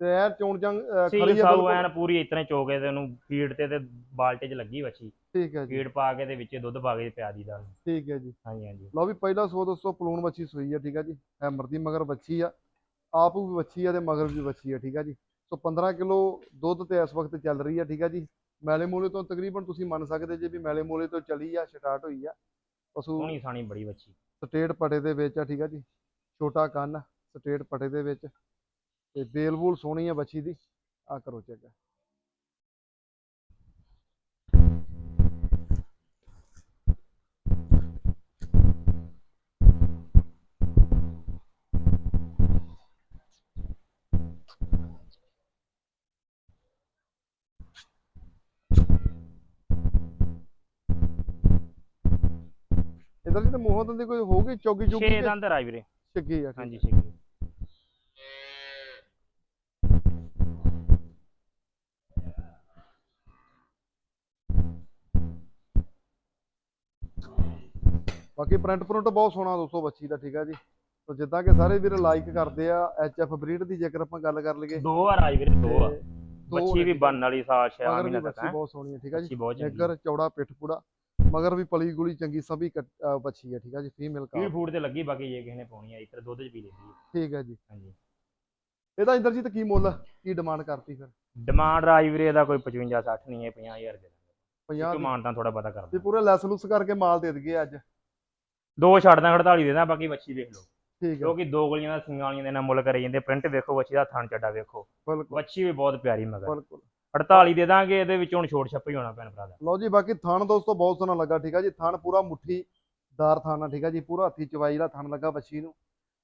ਤੇ ਐ ਚੋਣ ਜੰਗ ਅ, ਸੀਲ ਖਰੀ ਆ ਸਾਊ ਬਿਲਕੁਲ। ਐਨ ਪੂਰੀ ਇਤਨੇ ਚੋਕੇ ਤੇ ਉਹਨੂੰ ਫੀਡ ਤੇ ਤੇ ਬਾਲਟੇ 'ਚ ਲੱਗੀ ਬੱਚੀ ਠੀਕ ਹੈ ਜੀ। ਫੀਡ ਪਾ ਕੇ ਤੇ ਵਿੱਚ ਦੁੱਧ ਪਾ ਕੇ ਪਿਆ ਦੀ ਦਾ ਠੀਕ ਹੈ ਜੀ। ਹਾਂਜੀ ਹਾਂਜੀ। ਲਓ ਵੀ ਪਹਿਲਾ ਸੋ ਦੋਸਤੋ ਪਲੂਣ ਬੱਚੀ ਸੂਈ ਆ ਠੀਕ ਆ ਜੀ। ਹੈਮਰ ਦੀ ਮਗਰ ਬੱਚੀ ਆ। ਆਪ ਵੀ ਬੱਚੀ ਆ ਤੇ ਮਗਰ ਵੀ ਬੱਚੀ ਆ ਠੀਕ ਆ ਜੀ। ਸੋ 15 ਕਿਲੋ ਦੁੱਧ ਤੇ ਇਸ ਵਕਤ ਚੱਲ ਰਹੀ ਆ ਠੀਕ ਆ ਜੀ। ਮੈਲੇ ਮੂਲੇ ਤੋਂ ਤਕਰੀਬਨ ਤੁਸੀਂ ਮੰਨ ਸਕਦੇ ਜੇ ਵੀ ਮੈਲੇ ਮੂਲੇ ਤੋਂ ਚਲੀ ਆ ਸਟਾਰਟ ਹੋਈ ਆ। ਪਸ਼ੂ ਸੋਹਣੀ ਸਾਣੀ ਬੜੀ ਬੱਚੀ ਸਟੇਟ ਪਟੇ ਦੇ ਵਿੱਚ ਆ ਠੀਕ ਆ ਜੀ। ਛੋਟਾ ਕੰਨ ਸਟੇਟ ਪਟੇ ਦੇ ਵਿੱਚ। ਤੇ ਬੇਲ ਬੂਲ ਸੋਹਣੀ ਆ ਬੱਚੀ ਦੀ। ਆ ਕਰੋ ਚੈੱਕ ਇਧਰ ਜੀ ਤੇ ਮੂੰਹੋਂ ਦੰਦੀ ਕੋਈ ਹੋਊਗੀ ਚੌਗੀ ਚੁਗੀ ਛੇ ਦੰਦ ਰਾਜਵੀਰੇ ਛੱਗੀ ਆ ਹਾਂਜੀ ਛੇ ਬਾਕੀ ਪ੍ਰਿੰਟ ਪ੍ਰਿੰਟ ਬਹੁਤ ਸੋਹਣਾ ਦੋਸਤੋ ਬੱਚੀ ਦਾ ਠੀਕ ਆ ਜੀ। ਤੋ ਜਿੱਦਾਂ ਕਿ ਸਾਰੇ ਵੀਰ ਲਾਈਕ ਕਰਦੇ ਆ ਐਫ ਬਰੀਡ ਦੀ ਜੇਕਰ ਆਪਾਂ ਗੱਲ ਕਰ ਲਈਏ। ਦੋ ਆ ਰਾਜਵੀਰੇ ਦੋ ਆ। ਤੇ ਬੱਚੀ ਵੀ ਆ। ਬਣਨ ਵਾਲੀ ਸਾਲ ਛੇ ਮਗਰ ਵੀ ਮਹੀਨੇ ਤੱਕ ਬੱਚੀ ਹੈ? ਬਹੁਤ ਸੋਹਣੀ ਹੈ ਠੀਕ ਆ ਜੀ। ਨਿੱਗਰ ਚੌੜਾ ਪਿੱਠ ਪੂੜਾ ਮਗਰ ਵੀ ਪਲੀ ਗੁਲੀ ਚੰਗੀ ਸਭੀ ਬੱਚੀ ਹੈ ਠੀਕ ਆ ਜੀ ਫੀਮੇਲ ਕਾ ਫੂਡ ਤੇ ਲੱਗੀ ਬਾਕੀ ਜੇ ਕਿਸੇ ਨੇ ਪਾਉਣੀ ਆ ਇਤਰ ਦੁੱਧ 'ਚ ਪੀ ਲੈਂਦੀ ਹੈ ਠੀਕ ਹੈ ਜੀ। ਹਾਂਜੀ। ਇਹਦਾ ਇੰਦਰਜੀਤ ਕੀ ਮੁੱਲ ਕੀ ਡਿਮਾਂਡ ਕਰਤੀ ਫਿਰ? ਡਿਮਾਂਡ ਰਾਜਵੀਰੇ ਦਾ ਕੋਈ 55 60 ਨਹੀਂ ਹੈ 50000 ਦੇ 50 ਦੀ ਡਿਮਾਂਡ ਤਾਂ ਥੋੜਾ ਪਤਾ ਤੇ ਕਰਦਾ ਪੂਰੇ ਲੈਸ ਲੁਸ ਕਰਕੇ ਮਾਲ ਦੇ ਦਈਏ ਅੱਜ। ਦੋ ਛੱਡਦਾ 48 ਦੇਦਾ ਬਾਕੀ ਬੱਚੀ ਵੇਖ ਲਓ। ਠੀਕ ਹੈ ਕਿਉਂਕਿ ਦੋ ਗਲੀਆਂ ਦਾ ਸਿੰਘਾਂ ਵਾਲੀਆਂ ਦੇ ਨਾਲ ਮੁੱਲ ਕਰੇ ਜਾਂਦੇ ਪ੍ਰਿੰਟ ਵੇਖੋ ਬੱਚੀ ਦਾ ਥਣ ਚੱਡਾ ਵੇਖੋ। ਬਿਲਕੁਲ। ਵੀ ਬਹੁਤ ਪਿਆਰੀ ਮਗਰ। ਬਿਲਕੁਲ। 48 ਦੇ ਦਾਂਗੇ ਇਹਦੇ ਵਿੱਚ ਹੁਣ ਛੋਟ ਛੱਪੀ ਹੋਣਾ ਭੈਣ ਭਰਾ ਦਾ। ਲਓ ਜੀ ਬਾਕੀ ਥਣ ਦੋਸਤੋ ਬਹੁਤ ਸੋਹਣਾ ਲੱਗਾ ਠੀਕ ਆ ਜੀ। ਥਣ ਪੂਰਾ ਮੁੱਠੀ ਦਾਰ ਥਣ ਆ ਠੀਕ ਆ ਜੀ। ਪੂਰਾ ਹੱਥੀ ਚਵਾਈ ਦਾ ਥਣ ਲੱਗਾ ਬੱਚੀ ਨੂੰ।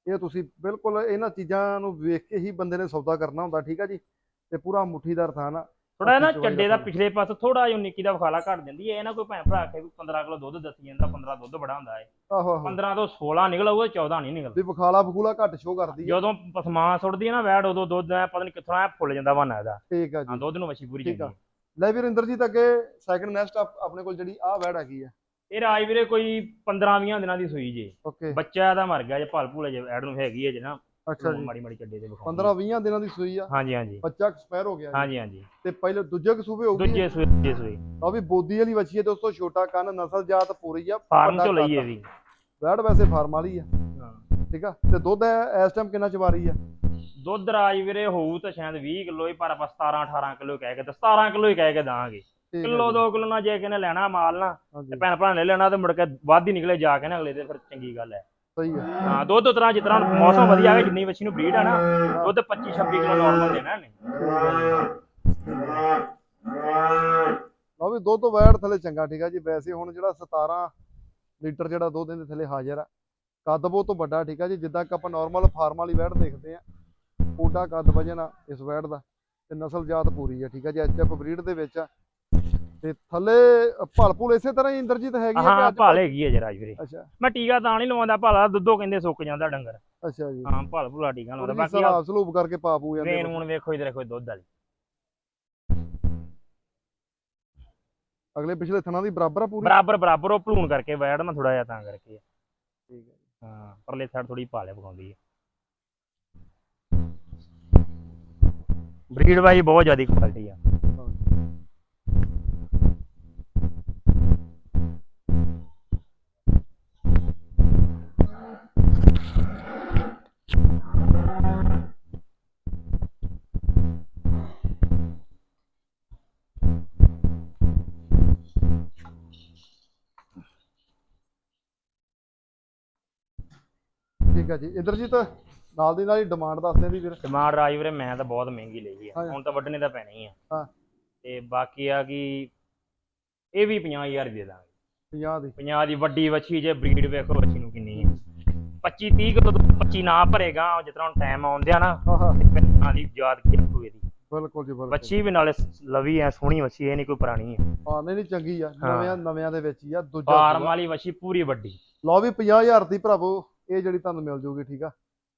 ਇਹ ਤੁਸੀਂ ਬਿਲਕੁਲ ਇਹਨਾਂ ਚੀਜ਼ਾਂ ਨੂੰ ਵੇਖ ਕੇ ਹੀ ਬੰਦੇ ਨੇ ਸੌਦਾ ਕਰਨਾ ਹੁੰਦਾ ਠੀਕ ਆ ਜੀ। ਤੇ ਪੂਰਾ ਮੁੱਠੀਦਾਰ ਥਣ ਆ। ਥੋੜਾ ਨਾ ਚੱਡੇ ਦਾ। ਪਿਛਲੇ ਪਾਸੇ ਥੋੜਾ ਜਿਹਾ ਨਿੱਕੀ ਦਾ ਵਿਖਾਲਾ ਘਟ ਦਿੰਦੀ ਹੈ ਇਹ ਨਾ ਕੋਈ ਭੈਣ ਭਰਾ ਕੇ ਵੀ 15 ਕਿਲੋ ਦੁੱਧ ਦੱਸੀ ਜਾਂਦਾ 15 ਦੁੱਧ ਬੜਾ ਹੁੰਦਾ ਹੈ ਆਹੋ ਆਹੋ। 15 ਤੋਂ 16 ਨਿਕਲ ਆਊਗਾ 14 ਨਹੀਂ ਨਿਕਲਦਾ। ਵੀ ਬਖਾਲਾ ਬਖੂਲਾ ਘੱਟ ਸ਼ੋ ਕਰਦੀ ਆ ਜਦੋਂ ਪਸਮਾ ਸੁੱਟਦੀ ਹੈ ਨਾ ਵੈੜ ਉਦੋਂ ਦੁੱਧ ਐ ਪਤਾ ਨਹੀਂ ਕਿੱਥੋਂ ਐ ਫੁੱਲ ਜਾਂਦਾ ਬਹਾਨਾ ਇਹਦਾ। ਠੀਕ ਆ ਹਾਂ ਜੀ ਦੁੱਧ ਨੂੰ ਮੱਛੀ ਪੂਰੀ ਠੀਕ। ਹੈ। ਲੈ ਵੀਰ ਇੰਦਰਜੀਤ ਅੱਗੇ ਸੈਕੰਡ ਨੈਸਟ ਆਪਣੇ ਕੋਲ ਜਿਹੜੀ ਆ ਵੈੜ ਹੈਗੀ ਆ ਇਹ ਰਾਜ ਵੀਰੇ ਕੋਈ 15 20 ਦਿਨਾਂ ਦੀ ਸੂਈ ਜੇ। ਓਕੇ। ਬੱਚਾ ਇਹਦਾ ਮਰ ਗਿਆ ਜੇ ਭਲ ਭੂਲੇ ਜੇ ਐਡ ਨੂੰ ਹੈਗੀ ਹੈ ਜੇ ਨਾ। ਅੱਛਾ ਜੀ। ਮਾੜੀ ਮਾੜੀ ਚੱਡੇ ਦੇ ਵਿਖਾਉਂਦੀ 15 20 ਦਿਨਾਂ ਦੀ ਸੂਈ ਆ। ਹਾਂਜੀ ਹਾਂਜੀ। ਬੱਚਾ ਐਕਸਪਾਇਰ ਹੋ ਗਿਆ। ਹਾਂਜੀ ਹਾਂਜੀ। ਤੇ ਪਹਿਲੇ ਦੂਜੇ ਕਸੂਬੇ ਹੋਊਗੀ ਦੂਜੇ ਸੂਏ ਦੂਜੇ ਸੂਏ। ਆ ਵੀ ਬੋਦੀ ਵਾਲੀ ਵੱਛੀ ਹੈ ਦੋਸਤੋ ਛੋਟਾ ਕੰਨ ਨਸਲ ਜਾਤ ਪੂਰੀ ਆ ਫਾਰਮ ਚੋਂ ਲਈ। ਇਹ ਵੀ। ਵੈੜ ਵੈਸੇ ਫਾਰਮ ਵਾਲੀ ਆ। ਹਾਂ। ਠੀਕ ਆ? ਤੇ ਦੁੱਧ ਐ- ਇਸ ਟਾਈਮ ਕਿੰਨਾ ਚਵਾਰੀ ਆ? ਦੁੱਧ ਰਾਜ ਵੀਰੇ ਹੋਊ ਤਾਂ ਸ਼ਾਇਦ 20 ਕਿਲੋ ਹੀ ਪਰ ਆਪਾਂ 17 18 ਕਿਲੋ ਕਹਿ ਕੇ ਤੇ 17 ਕਿਲੋ ਹੀ ਕਹਿ ਕੇ ਦਾਂਗੇ। ਕਿਲੋ 2 ਕਿਲੋ ਨਾਲ ਜੇ ਕਿਨੇ ਲੈਣਾ ਮਾਲ ਨਾ ਤੇ ਭੈਣ ਭਰਾ ਨੇ ਲੈਣਾ ਤੇ ਮੁੜ ਕੇ ਵੱਧ ਹੀ ਨਿਕਲੇ ਜਾ ਕੇ ਨਾ ਅਗਲੇ ਦੇ ਫਿਰ ਚੰਗੀ ਗੱਲ ਹੈ ਸਹੀ ਆ। ਹਾਂ ਦੁੱਧ ਉਤਰਾ ਜਿਤਨਾ ਮੌਸਮ ਵਧੀਆ ਹੈ ਜਿੰਨੀ ਵੱਛੀ ਨੂੰ ਬਰੀਡ ਆ ਨਾ ਦੁੱਧ 25 26 ਕਿਲੋ ਨਾਰਮਲ ਦੇਣਾ ਇਹਨੇ। ਲਓ ਵੀ ਦੁੱਧ ਵੈੜ ਥੱਲੇ ਚੰਗਾ ਠੀਕ ਆ ਜੀ। ਵੈਸੇ ਹੁਣ ਜਿਹੜਾ 17 ਲੀਟਰ ਜਿਹੜਾ ਦੁੱਧ ਇਹਦੇ ਥੱਲੇ ਹਾਜ਼ਰ ਆ ਕੱਦ ਬਹੁਤ ਤੋਂ ਵੱਡਾ ਠੀਕ ਆ ਜੀ। ਜਿੱਦਾਂ ਕਿ ਆਪਾਂ ਨਾਰਮਲ ਫਾਰਮ ਵਾਲੀ ਵੈੜ ਦੇਖਦੇ ਆ ਓਡਾ ਕੱਦ ਵਜਨ ਆ ਇਸ ਵੈੜ ਦਾ ਤੇ ਨਸਲ ਜਾਤ ਪੂਰੀ ਆ ਠੀਕ ਆ ਜੀ। ਐਚਐਫ ਬਰੀਡ ਦੇ ਵਿੱਚ ਆ ਤੇ ਥੱਲੇ ਭਲਪੂਲ ਇਸੇ ਤਰ੍ਹਾਂ ਹੀ ਇੰਦਰਜੀਤ ਹੈਗੀ ਹਾਂ ਅੱਜ ਭਾਲ ਹੈਗੀ ਹੈ ਜਰਾ ਵੀਰੇ। ਅੱਛਾ। ਮੈਂ ਟੀਕਾ ਤਾਂ ਨਹੀਂ ਲਵਾਉਂਦਾ ਭਾਲਾ ਦੁੱਧੋਂ ਕਹਿੰਦੇ ਸੁੱਕ ਜਾਂਦਾ ਡੰਗਰ। ਅੱਛਾ ਜੀ। ਹਾਂ ਭਾਲ ਭੂਲਾ ਟੀਕਾ ਲਾਉਂਦਾ ਬਾਕੀ ਸਲਾਬ ਸਲੂਬ ਕਰਕੇ ਪਾ ਪੂ ਜਾਂਦੇ ਵੇਨ ਹੁਣ ਵੇਖੋ ਇਧਰ ਦੇਖੋ ਦੁੱਧ ਵਾਲੀ। ਅਗਲੇ ਪਿਛਲੇ ਥਣਾ ਦੀ ਬਰਾਬਰ ਆ ਪੂਰੀ? ਬਰਾਬਰ ਬਰਾਬਰ ਉਹ ਭਲੂਣ ਕਰਕੇ ਵੈੜ ਨਾ ਥੋੜਾ ਜਿਹਾ ਤਾਂ ਕਰਕੇ। ਠੀਕ ਹੈ ਹਾਂ ਪਰਲੇ ਸਾਈਡ ਥੋੜੀ ਭਾਲੇ ਪਕਾਉਂਦੀ ਹੈ। ਬਰੀਡ ਵਾਈ ਬਹੁਤ ਜ਼ਿਆਦਾ ਕੁਆਲਿਟੀ ਆ। ਠੀਕ ਹੈ ਜੀ। ਇੰਦਰਜੀਤ ਨਾਲ ਦੀ ਨਾਲ ਹੀ ਡਿਮਾਂਡ ਦੱਸਦੇ ਦੀ ਵੀਰ ਡਿਮਾਂਡ ਰਾਜ ਵੀਰੇ ਮੈਂ ਤਾਂ ਬਹੁਤ ਮਹਿੰਗੀ ਲਈ ਆ। ਹੁਣ ਤਾਂ ਵੱਢਣੇ ਤਾਂ ਪੈਣੇ ਹੀ ਆ। ਹਾਂ। ਤੇ ਬਾਕੀ ਆ ਕਿ ਇਹ ਵੀ 50000 ਦੇ। ਦਾਂਗੇ 50 ਦੀ। 50 ਦੀ ਵੱਡੀ ਵੱਛੀ ਜੇ ਬਰੀਡ ਵੇਖੋ ਵੱਛੀ ਨੂੰ ਕਿੰਨੀ ਹੈ 25 30 ਕਿਲੋ ਤੋਂ 25 ਨਾ ਭਰੇਗਾ ਜਿਸ ਤਰ੍ਹਾਂ ਹੁਣ ਟਾਈਮ ਆਉਂਦਿਆ ਨਾ ਹਾਂ ਦੀ ਯਾਦ ਕੀ ਰੱਖੂ ਇਹਦੀ। ਬਿਲਕੁਲ ਜੀ ਬਿਲਕੁਲ। ਵੱਛੀ ਵੀ ਨਾਲੇ ਲਵੀ ਐ ਸੋਹਣੀ ਵੱਛੀ ਇਹ ਨਹੀਂ ਕੋਈ ਪੁਰਾਣੀ ਹੈ ਹਾਂ ਨਹੀਂ ਨਹੀਂ ਚੰਗੀ ਆ। ਹਾਂ। ਨਵਿਆਂ ਨਵਿਆਂ ਦੇ ਵਿੱਚ ਹੀ ਆ ਦੂਜਾ ਫਾਰਮ। ਵਾਲੀ ਵੱਛੀ ਪੂਰੀ ਵੱਡੀ। ਲਓ ਵੀ 50000 ਦੀ ਭਰਾਵੋ ਇਹ ਜਿਹੜੀ ਤੁਹਾਨੂੰ ਮਿਲ ਜੂਗੀ ਠੀਕ ਆ?